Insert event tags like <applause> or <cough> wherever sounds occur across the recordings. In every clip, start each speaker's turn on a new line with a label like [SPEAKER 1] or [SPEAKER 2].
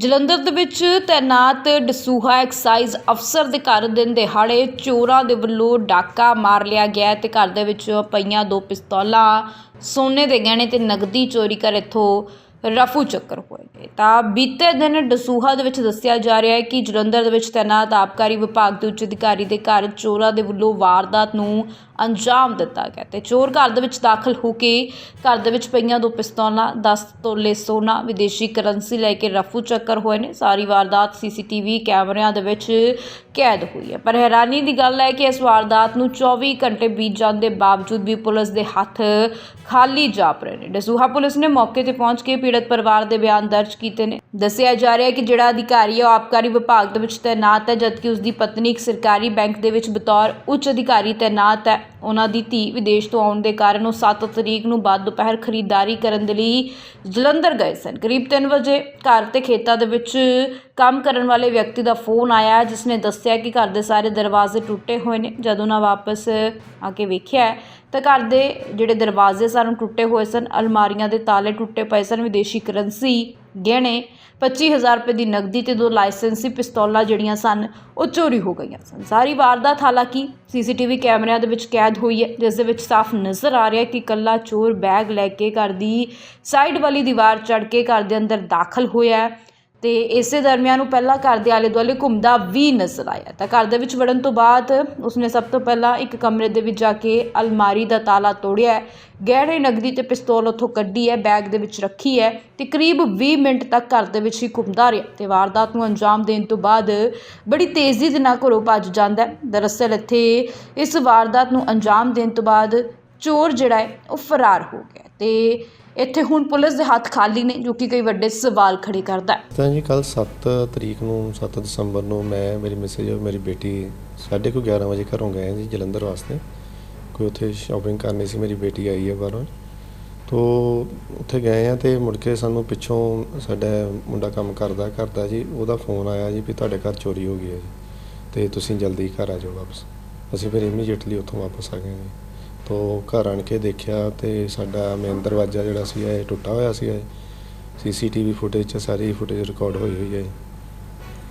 [SPEAKER 1] ਜਲੰਧਰ ਦੇ ਵਿੱਚ ਤੈਨਾਤ ਡਸੂਹਾ ਐਕਸਾਈਜ਼ ਅਫਸਰ ਦੇ ਘਰ ਦਿਨ ਦਿਹਾੜੇ ਚੋਰਾਂ ਦੇ ਵੱਲੋਂ ਡਾਕਾ ਮਾਰ ਲਿਆ ਗਿਆ ਹੈ ਤੇ ਘਰ ਦੇ ਵਿੱਚ ਪਈਆਂ ਦੋ ਪਿਸਤੌਲਾਂ, ਸੋਨੇ ਦੇ ਗਹਿਣੇ ਤੇ ਨਗਦੀ ਚੋਰੀ ਕਰ ਇੱਥੋਂ ਰਫੂ ਚੱਕਰ ਹੋਏ ਨੇ। ਤਾਂ ਬੀਤੇ ਦਿਨ ਡਸੂਹਾ ਦੇ ਵਿੱਚ ਦੱਸਿਆ ਜਾ ਰਿਹਾ ਹੈ ਕਿ ਜਲੰਧਰ ਦੇ ਵਿੱਚ ਤੈਨਾਤ ਆਬਕਾਰੀ ਵਿਭਾਗ ਦੇ ਉੱਚ ਅਧਿਕਾਰੀ ਦੇ ਘਰ ਚੋਰਾਂ ਦੇ ਵੱਲੋਂ ਵਾਰਦਾਤ ਨੂੰ ਅੰਜਾਮ ਦਿੱਤਾ ਗਿਆ ਤੇ ਚੋਰ ਘਰ ਦੇ ਵਿੱਚ ਦਾਖਲ ਹੋ ਕੇ ਘਰ ਦੇ ਵਿੱਚ ਪਈਆਂ ਦੋ ਪਿਸਤੌਲਾਂ 10 ਤੋਲੇ ਸੋਨਾ, ਵਿਦੇਸ਼ੀ ਕਰੰਸੀ ਲੈ ਕੇ ਰਫੂ ਚੱਕਰ ਹੋਏ ਨੇ। ਸਾਰੀ ਵਾਰਦਾਤ ਸੀਸੀਟੀਵੀ ਕੈਮਰਿਆਂ ਦੇ ਵਿੱਚ ਕੈਦ ਹੋਈ ਹੈ। ਪਰ ਹੈਰਾਨੀ ਦੀ ਗੱਲ ਹੈ ਕਿ ਇਸ ਵਾਰਦਾਤ ਨੂੰ 24 ਘੰਟੇ ਬੀਤ ਜਾਣ ਦੇ ਬਾਵਜੂਦ ਵੀ ਪੁਲਿਸ ਦੇ ਹੱਥ ਖਾਲੀ ਜਾਪ ਰਹੇ ਨੇ। ਦਸੂਹਾ ਪੁਲਿਸ ਨੇ ਮੌਕੇ ਤੇ ਪਹੁੰਚ ਕੇ ਪੀੜਤ ਪਰਿਵਾਰ ਦੇ ਬਿਆਨ ਦਰਜ ਕੀਤੇ ਨੇ। ਦੱਸਿਆ ਜਾ ਰਿਹਾ ਹੈ ਕਿ ਜਿਹੜਾ ਅਧਿਕਾਰੀ ਹੈ ਉਹ ਆਬਕਾਰੀ ਵਿਭਾਗ ਦੇ ਵਿੱਚ ਤਾਇਨਾਤ ਹੈ, ਜਦਕਿ ਉਸ ਦੀ ਪਤਨੀ ਇੱਕ ਸਰਕਾਰੀ ਬੈਂਕ ਦੇ ਵਿੱਚ ਬਤੌਰ ਉੱਚ ਅਧਿਕਾਰੀ ਤੈਨਾਤ ਹੈ। ਉਹਨਾਂ ਦੀ ਧੀ ਵਿਦੇਸ਼ ਤੋਂ ਆਉਣ ਦੇ ਕਾਰਨ ਉਹ 7 ਤਰੀਕ ਨੂੰ ਬਾਅਦ ਦੁਪਹਿਰ ਖਰੀਦਦਾਰੀ ਕਰਨ ਦੇ ਲਈ ਜਲੰਧਰ ਗਏ ਸਨ। ਕਰੀਬ 3 ਵਜੇ ਘਰ ਤੇ ਖੇਤਾਂ ਦੇ ਵਿੱਚ ਕੰਮ ਕਰਨ ਵਾਲੇ ਵਿਅਕਤੀ ਦਾ ਫੋਨ ਆਇਆ, ਜਿਸ ਨੇ ਦੱਸਿਆ ਕਿ ਘਰ ਦੇ ਸਾਰੇ ਦਰਵਾਜ਼ੇ ਟੁੱਟੇ ਹੋਏ ਨੇ। ਜਦੋਂ ਉਹਨਾਂ ਵਾਪਸ ਆ ਕੇ ਵੇਖਿਆ ਤਾਂ ਘਰ ਦੇ ਜਿਹੜੇ ਦਰਵਾਜ਼ੇ ਸਨ, ਟੁੱਟੇ ਹੋਏ ਸਨ, ਅਲਮਾਰੀਆਂ ਦੇ ਤਾਲੇ ਟੁੱਟੇ ਪਏ ਸਨ, ਵਿਦੇਸ਼ੀ ਕਰੰਸੀ ਗਹਿਣੇ 25000 ਰੁਪਏ ਦੀ ਨਕਦੀ ਤੇ ਦੋ ਲਾਇਸੈਂਸੀ ਪਿਸਤੌਲਾਂ ਜਿਹੜੀਆਂ ਸਨ, ਉਹ ਚੋਰੀ ਹੋ ਗਈਆਂ ਸਨ। ਸਾਰੀ ਵਾਰਦਾਤ ਹਾਲਾਂਕਿ ਸੀਸੀਟੀਵੀ ਕੈਮਰਿਆਂ ਦੇ ਵਿੱਚ ਕੈਦ ਹੋਈ ਹੈ, ਜਿਸ ਦੇ ਵਿੱਚ ਸਾਫ਼ ਨਜ਼ਰ ਆ ਰਿਹਾ ਕਿ ਕੱਲਾ ਚੋਰ ਬੈਗ ਲੈ ਕੇ ਘਰ ਦੀ ਸਾਈਡ ਵਾਲੀ ਦੀਵਾਰ ਚੜ੍ਹ ਕੇ ਘਰ ਦੇ ਅੰਦਰ ਦਾਖਲ ਹੋਇਆ ਅਤੇ ਇਸੇ ਦਰਮਿਆਨ ਉਹ ਪਹਿਲਾਂ ਘਰ ਦੇ ਆਲੇ ਦੁਆਲੇ ਘੁੰਮਦਾ ਵੀ ਨਜ਼ਰ ਆਇਆ। ਤਾਂ ਘਰ ਦੇ ਵਿੱਚ ਵੜਨ ਤੋਂ ਬਾਅਦ ਉਸਨੇ ਸਭ ਤੋਂ ਪਹਿਲਾਂ ਇੱਕ ਕਮਰੇ ਦੇ ਵਿੱਚ ਜਾ ਕੇ ਅਲਮਾਰੀ ਦਾ ਤਾਲਾ ਤੋੜਿਆ ਗਹਿਣੇ, ਨਗਦੀ ਤੇ ਪਿਸਤੌਲ ਉੱਥੋਂ ਕੱਢੀ ਹੈ, ਬੈਗ ਦੇ ਵਿੱਚ ਰੱਖੀ ਹੈ ਤੇ ਕਰੀਬ 20 ਮਿੰਟ ਤੱਕ ਘਰ ਦੇ ਵਿੱਚ ਹੀ ਘੁੰਮਦਾ ਰਿਹਾ ਤੇ ਵਾਰਦਾਤ ਨੂੰ ਅੰਜਾਮ ਦੇਣ ਤੋਂ ਬਾਅਦ ਬੜੀ ਤੇਜ਼ੀ ਦੇ ਨਾਲ ਘਰੋਂ ਭੱਜ ਜਾਂਦਾ ਹੈ। ਦਰਅਸਲ ਇੱਥੇ ਇਸ ਵਾਰਦਾਤ ਨੂੰ ਅੰਜਾਮ ਦੇਣ ਤੋਂ ਬਾਅਦ ਚੋਰ ਜਿਹੜਾ ਹੈ, ਉਹ ਫਰਾਰ ਹੋ ਗਿਆ ਤੇ ਇੱਥੇ ਹੁਣ ਪੁਲਿਸ ਦੇ ਹੱਥ ਖਾਲੀ ਨੇ, ਜੋ ਕਿ ਕਈ ਵੱਡੇ ਸਵਾਲ ਖੜੇ ਕਰਦਾ ਹੈ।
[SPEAKER 2] ਤਾਂ ਜੀ ਕੱਲ 7 ਤਰੀਕ ਨੂੰ 7 ਦਸੰਬਰ ਨੂੰ ਮੈਂ, ਮੇਰੀ ਮੈਸੇਜ ਔਰ ਮੇਰੀ ਬੇਟੀ ਸਾਢੇ ਕੁ 11 ਵਜੇ ਘਰੋਂ ਗਏ ਜੀ ਜਲੰਧਰ ਵਾਸਤੇ। ਕੋਈ ਉੱਥੇ ਸ਼ਾਪਿੰਗ ਕਰਨੀ ਸੀ, ਮੇਰੀ ਬੇਟੀ ਆਈ ਹੈ ਬਾਹਰੋਂ। ਤੋ ਉੱਥੇ ਗਏ ਆ ਤੇ ਮੁੜ ਕੇ ਸਾਨੂੰ ਪਿੱਛੋਂ ਸਾਡਾ ਮੁੰਡਾ ਕੰਮ ਕਰਦਾ ਕਰਦਾ ਜੀ, ਉਹਦਾ ਫੋਨ ਆਇਆ ਜੀ ਵੀ ਤੁਹਾਡੇ ਘਰ ਚੋਰੀ ਹੋ ਗਈ ਹੈ ਜੀ। ਤੇ ਤੁਸੀਂ ਜਲਦੀ ਘਰ ਆ ਜਾਓ ਵਾਪਸ। ਅਸੀਂ ਫਿਰ ਇਮੀਡੀਏਟਲੀ ਉੱਥੋਂ ਵਾਪਸ ਆ ਗਏ ਜੀ। ਤੋ ਘਰ ਆਣ ਕੇ ਦੇਖਿਆ ਤੇ ਸਾਡਾ ਮੇਨ ਦਰਵਾਜ਼ਾ ਜਿਹੜਾ ਸੀ ਇਹ ਟੁੱਟਾ ਹੋਇਆ ਸੀ ਸੀਸੀਟੀਵੀ ਫੁਟੇਜ 'ਚ ਸਾਰੀ ਫੁਟੇਜ ਰਿਕਾਰਡ ਹੋਈ ਹੋਈ ਹੈ।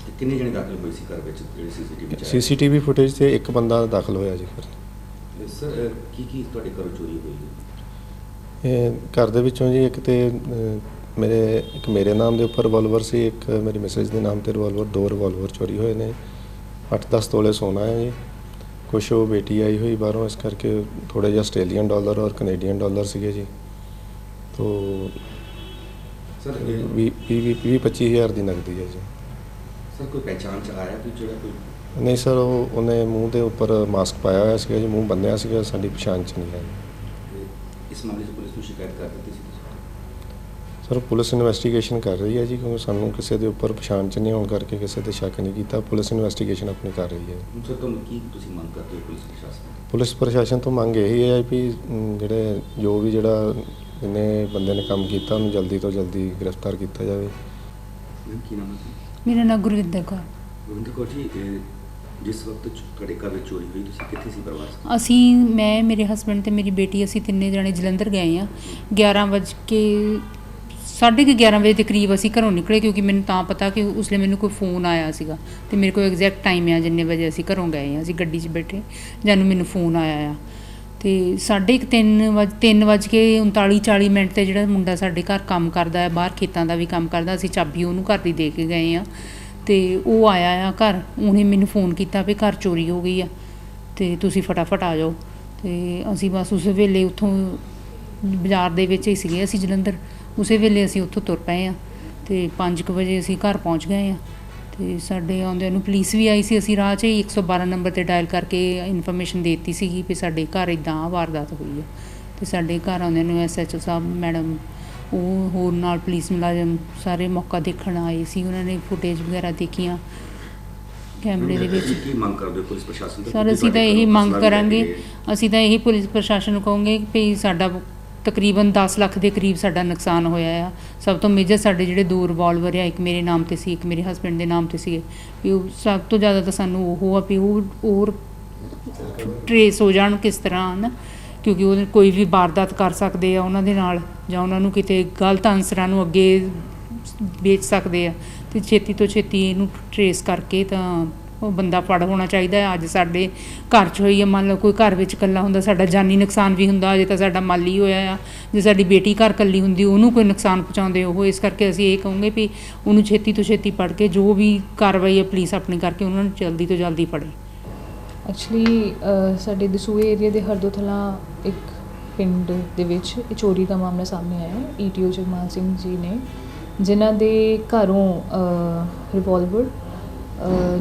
[SPEAKER 3] ਤੇ ਕਿੰਨੇ ਜਣੇ ਦਾਖਲ ਹੋਏ ਸੀ ਘਰ ਵਿੱਚ ਜਿਹੜੇ ਸੀਸੀਟੀਵੀ ਚ ਆਏ?
[SPEAKER 2] ਸੀਸੀਟੀਵੀ ਫੁਟੇਜ ਤੇ ਇੱਕ ਬੰਦਾ ਦਾਖਲ ਹੋਇਆ ਜੀ ਫਿਰ
[SPEAKER 3] ਤੇ ਸਰ ਅਹ, ਕੀ ਕੀ ਤੁਹਾਡੇ ਘਰੋਂ ਚੋਰੀ ਹੋਈ ਹੈ?
[SPEAKER 2] ਇਹ ਘਰ ਦੇ ਵਿੱਚੋਂ ਜੀ ਇੱਕ ਤੇ ਅਹ, ਮੇਰੇ ਇੱਕ ਮੇਰੇ ਨਾਮ ਦੇ ਉੱਪਰ ਰਿਵਾਲਵਰ ਸੀ ਇੱਕ ਮੇਰੀ ਮਿਸਿਸ ਦੇ ਨਾਮ ਤੇ ਰਿਵਾਲਵਰ ਦੋ ਰਿਵਾਲਵਰ ਚੋਰੀ ਹੋਏ ਨੇ। 8-10 ਤੋਲੇ ਸੋਨਾ ਹੈ ਜੀ। ਕੁਛ ਉਹ ਬੇਟੀ ਆਈ ਹੋਈ ਬਾਹਰੋਂ ਇਸ ਕਰਕੇ ਥੋੜੇ ਜਿਹਾ ਆਸਟ੍ਰੇਲੀਅਨ ਡਾਲਰ ਔਰ ਕੈਨੇਡੀਅਨ ਡਾਲਰ ਸੀਗੇ ਜੀ। ਤੋ
[SPEAKER 3] ਸਰ ਇਹ-
[SPEAKER 2] 20 ਵੀਹ 25 ਹਜ਼ਾਰ ਦੀ ਨਕਦੀ ਹੈ ਜੀ।
[SPEAKER 3] ਸਰ ਕੋਈ ਪਹਿਚਾਣ ਚ ਆਇਆ ਜਿਹੜਾ ਕੋਈ
[SPEAKER 2] ਨਹੀਂ ਸਰ ਉਹ ਉਹਨੇ ਮੂੰਹ ਦੇ ਉੱਪਰ ਮਾਸਕ ਪਾਇਆ ਹੋਇਆ ਸੀਗਾ ਜੀ ਮੂੰਹ ਬੰਨਿਆ ਸੀਗਾ ਸਾਡੀ ਪਛਾਣ ਚ ਨਹੀਂ ਹੈ
[SPEAKER 3] ਇਸ ਮਾਮਲੇ 'ਚ ਪੁਲਿਸ ਨੂੰ ਸ਼ਿਕਾਇਤ ਕਰ ਦਿੱਤੀ ਸੀ ਤੁਸੀਂ
[SPEAKER 2] ਸਰ ਪੁਲਿਸ ਇਨਵੈਸਟੀਗੇਸ਼ਨ ਕਰ ਰਹੀ ਹੈ ਜੀ ਕਿਉਂਕਿ ਸਾਨੂੰ ਕਿਸੇ ਦੇ ਉੱਪਰ ਪਛਾਣ ਚ ਨਹੀਂ ਹੋਣ ਕਰਕੇ ਕਿਸੇ ਤੇ ਸ਼ੱਕ ਨਹੀਂ ਕੀਤਾ। ਪੁਲਿਸ ਇਨਵੈਸਟੀਗੇਸ਼ਨ ਆਪਣੀ ਕਰ ਰਹੀ ਹੈ।
[SPEAKER 3] ਸਰ ਤੁਹਾਨੂੰ ਕੀ ਤੁਸੀਂ ਮੰਗ ਕਰਦੇ ਹੋ ਪੁਲਿਸ ਪ੍ਰਸ਼ਾਸਨ ਤੋਂ?
[SPEAKER 2] ਪੁਲਿਸ ਪ੍ਰਸ਼ਾਸਨ ਤੋਂ ਮੰਗ ਇਹੀ ਹੈ ਵੀ ਅਮ, ਜਿਹੜੇ ਜੋ ਵੀ ਜਿਹੜਾ ਇਹਨੇ ਬੰਦੇ ਨੇ ਕੰਮ ਕੀਤਾ ਉਹਨੂੰ ਜਲਦੀ ਤੋਂ ਜਲਦੀ ਗ੍ਰਿਫਤਾਰ ਕੀਤਾ ਜਾਵੇ।
[SPEAKER 3] ਮੈਮ ਕੀ ਨਾਮ ਹੈ ਜੀ?
[SPEAKER 4] ਮੇਰਾ ਨਾਮ ਗੁਰਵਿੰਦਰ ਕੌਰ।
[SPEAKER 3] ਗੋਬਿੰਦ ਕੌਰ ਜੀ ਇਹ ਜਿਸ ਵਕਤ ਚ ਤੁਹਾਡੇ ਘਰ ਵਿੱਚ ਚੋਰੀ ਹੋਈ ਤੁਸੀਂ ਕਿੱਥੇ ਸੀ ਪਰਿਵਾਰ?
[SPEAKER 4] ਅਸੀਂ ਮੈਂ ਮੇਰੇ ਹਸਬੰਡ ਤੇ ਮੇਰੀ ਬੇਟੀ ਅਸੀਂ ਤਿੰਨੇ ਜਣੇ ਜਲੰਧਰ ਗਏ ਆ 11 ਵਜੇ ਕੇ ਸਾਢੇ ਕੁ 11 ਵਜੇ ਦੇ ਕਰੀਬ ਅਸੀਂ ਘਰੋਂ ਨਿਕਲੇ ਕਿਉਂਕਿ ਮੈਨੂੰ ਤਾਂ ਪਤਾ ਕਿ ਉਸਲੇ ਮੈਨੂੰ ਕੋਈ ਫੋਨ ਆਇਆ ਸੀਗਾ ਤੇ ਮੇਰੇ ਕੋਲ ਐਗਜ਼ੈਕਟ ਟਾਈਮ ਆ ਜਿੰਨੇ ਵਜੇ ਅਸੀਂ ਘਰੋਂ ਗਏ ਆ ਅਸੀਂ ਗੱਡੀ 'ਚ ਬੈਠੇ ਜਾਨੂੰ ਮੈਨੂੰ ਫੋਨ ਆਇਆ ਆ। ਤੇ ਸਾਢੇ ਕੁ ਤਿੰਨ ਵਜ 3 ਵਜ ਕੇ 39 40 ਮਿੰਟ ਤੇ ਜਿਹੜਾ ਮੁੰਡਾ ਸਾਡੇ ਘਰ ਕੰਮ ਕਰਦਾ ਹੈ, ਬਾਹਰ ਖੇਤਾਂ ਦਾ ਵੀ ਕੰਮ ਕਰਦਾ, ਅਸੀਂ ਚਾਬੀ ਉਹਨੂੰ ਘਰ ਦੀ ਦੇ ਕੇ ਗਏ ਆ ਤੇ ਉਹ ਆਇਆ ਆ ਘਰ, ਉਹਨੇ ਮੈਨੂੰ ਫੋਨ ਕੀਤਾ ਵੀ ਘਰ ਚੋਰੀ ਹੋ ਗਈ ਆ, ਤੇ ਤੁਸੀਂ ਫਟਾਫਟ ਆ ਜਾਓ। ਤੇ ਅਸੀਂ ਬਸ ਉਸ ਵੇਲੇ ਉੱਥੋਂ ਬਾਜ਼ਾਰ ਦੇ ਵਿੱਚ ਹੀ ਸੀਗੇ ਅਸੀਂ ਜਲੰਧਰ। ਉਸੇ ਵੇਲੇ ਅਸੀਂ ਉੱਥੋਂ ਤੁਰ ਪਏ ਆ ਤੇ 5:00 ਵਜੇ ਅਸੀਂ ਘਰ ਪਹੁੰਚ ਗਏ ਆ ਤੇ ਸਾਡੇ ਆਉਂਦਿਆਂ ਨੂੰ ਪੁਲਿਸ ਵੀ ਆਈ ਸੀ ਅਸੀਂ ਰਾਹ 'ਚ ਹੀ 112 ਨੰਬਰ ਤੇ ਡਾਇਲ ਕਰਕੇ ਇਨਫੋਰਮੇਸ਼ਨ ਦਿੱਤੀ ਸੀਗੀ ਵੀ ਸਾਡੇ ਘਰ ਇਦਾਂ ਵਾਰਦਾਤ ਹੋਈ ਆ ਤੇ ਸਾਡੇ ਘਰ ਆਉਂਦਿਆਂ ਨੂੰ ਐਸਐਚਓ ਸਾਹਿਬ ਮੈਡਮ ਉਹ ਹੋਰ ਨਾਲ ਪੁਲਿਸ ਮੁਲਾਜ਼ਮ ਸਾਰੇ ਮੌਕਾ ਦੇਖਣ ਆਏ ਸੀ ਉਹਨਾਂ ਨੇ ਫੁਟੇਜ ਵਗੈਰਾ ਦੇਖੀਆਂ ਕੈਮਰੇ ਦੇ ਵਿੱਚ।
[SPEAKER 3] ਕੀ ਮੰਗ ਕਰਦੇ ਹੋ ਪੁਲਿਸ ਪ੍ਰਸ਼ਾਸਨ ਤੋਂ?
[SPEAKER 4] ਸਰ ਅਸੀਂ ਤਾਂ ਇਹੀ ਮੰਗ ਕਰਾਂਗੇ
[SPEAKER 3] ਕੇ।
[SPEAKER 4] ਅਸੀਂ ਤਾਂ ਇਹੀ ਪੁਲਿਸ ਪ੍ਰਸ਼ਾਸਨ ਨੂੰ ਕਹਾਂਗੇ ਵੀ ਸਾਡਾ ਤਕਰੀਬਨ 10 ਲੱਖ ਦੇ ਕਰੀਬ ਸਾਡਾ ਨੁਕਸਾਨ ਹੋਇਆ ਆ। ਸਭ ਤੋਂ ਮੇਜਰ ਸਾਡੇ ਜਿਹੜੇ ਦੋ ਰਿਵਾਲਵਰ ਆ, ਇੱਕ ਮੇਰੇ ਨਾਮ ਤੇ ਸੀ, ਇੱਕ ਮੇਰੇ ਹਸਬੰਡ ਦੇ ਨਾਮ ਤੇ ਸੀਗੇ ਵੀ ਉਹ ਸਭ ਤੋਂ ਜ਼ਿਆਦਾ ਤਾਂ ਸਾਨੂੰ ਉਹ ਆ ਵੀ ਉਹ, ਹੋਰ ਟਰੇਸ ਹੋ ਜਾਣ ਕਿਸ ਤਰ੍ਹਾਂ ਹਨ। ਕਿਉਂਕਿ ਉਹ ਕੋਈ ਵੀ ਵਾਰਦਾਤ ਕਰ ਸਕਦੇ ਆ ਉਹਨਾਂ ਦੇ ਨਾਲ ਜਾਂ ਉਹਨਾਂ ਨੂੰ ਕਿਤੇ ਗਲਤ ਅਨਸਰਾਂ ਨੂੰ ਅੱਗੇ ਵੇਚ ਸਕਦੇ ਆ। ਤੇ ਛੇਤੀ ਤੋਂ ਛੇਤੀ ਇਹਨੂੰ ਟਰੇਸ ਕਰਕੇ ਤਾਂ ਉਹ ਬੰਦਾ ਫੜ ਹੋਣਾ ਚਾਹੀਦਾ ਹੈ। ਅੱਜ ਸਾਡੇ ਘਰ 'ਚ ਹੋਈ ਹੈ। ਮੰਨ ਲਓ ਕੋਈ ਘਰ ਵਿੱਚ ਇਕੱਲਾ ਹੁੰਦਾ, ਸਾਡਾ ਜਾਨੀ ਨੁਕਸਾਨ ਵੀ ਹੁੰਦਾ। ਅਜੇ ਤਾਂ ਸਾਡਾ ਮਾਲੀ ਹੋਇਆ ਆ। ਜੇ ਸਾਡੀ ਬੇਟੀ ਘਰ ਇਕੱਲੀ ਹੁੰਦੀ, ਉਹਨੂੰ ਕੋਈ ਨੁਕਸਾਨ ਪਹੁੰਚਾਉਂਦੇ ਉਹ। ਇਸ ਕਰਕੇ ਅਸੀਂ ਇਹ ਕਹੂੰਗੇ ਵੀ ਉਹਨੂੰ ਛੇਤੀ ਤੋਂ ਛੇਤੀ ਪੜ ਕੇ ਜੋ ਵੀ ਕਾਰਵਾਈ ਹੈ ਪੁਲਿਸ ਆਪਣੀ ਕਰਕੇ ਉਹਨਾਂ ਨੂੰ ਜਲਦੀ ਤੋਂ ਜਲਦੀ ਫੜੇ।
[SPEAKER 5] ਐਕਚੁਅਲੀ ਸਾਡੇ ਦਸੂਏ ਏਰੀਆ ਦੇ ਹਰਦੋਥਲਾ ਇੱਕ ਪਿੰਡ ਦੇ ਵਿੱਚ ਇਹ ਚੋਰੀ ਦਾ ਮਾਮਲਾ ਸਾਹਮਣੇ ਆਇਆ ਹੈ। ਈਟੀਓ ਜਗਮਾਨ ਸਿੰਘ ਜੀ ਨੇ, ਜਿਨ੍ਹਾਂ ਦੇ ਘਰੋਂ ਰਿਵੋਲਵਰ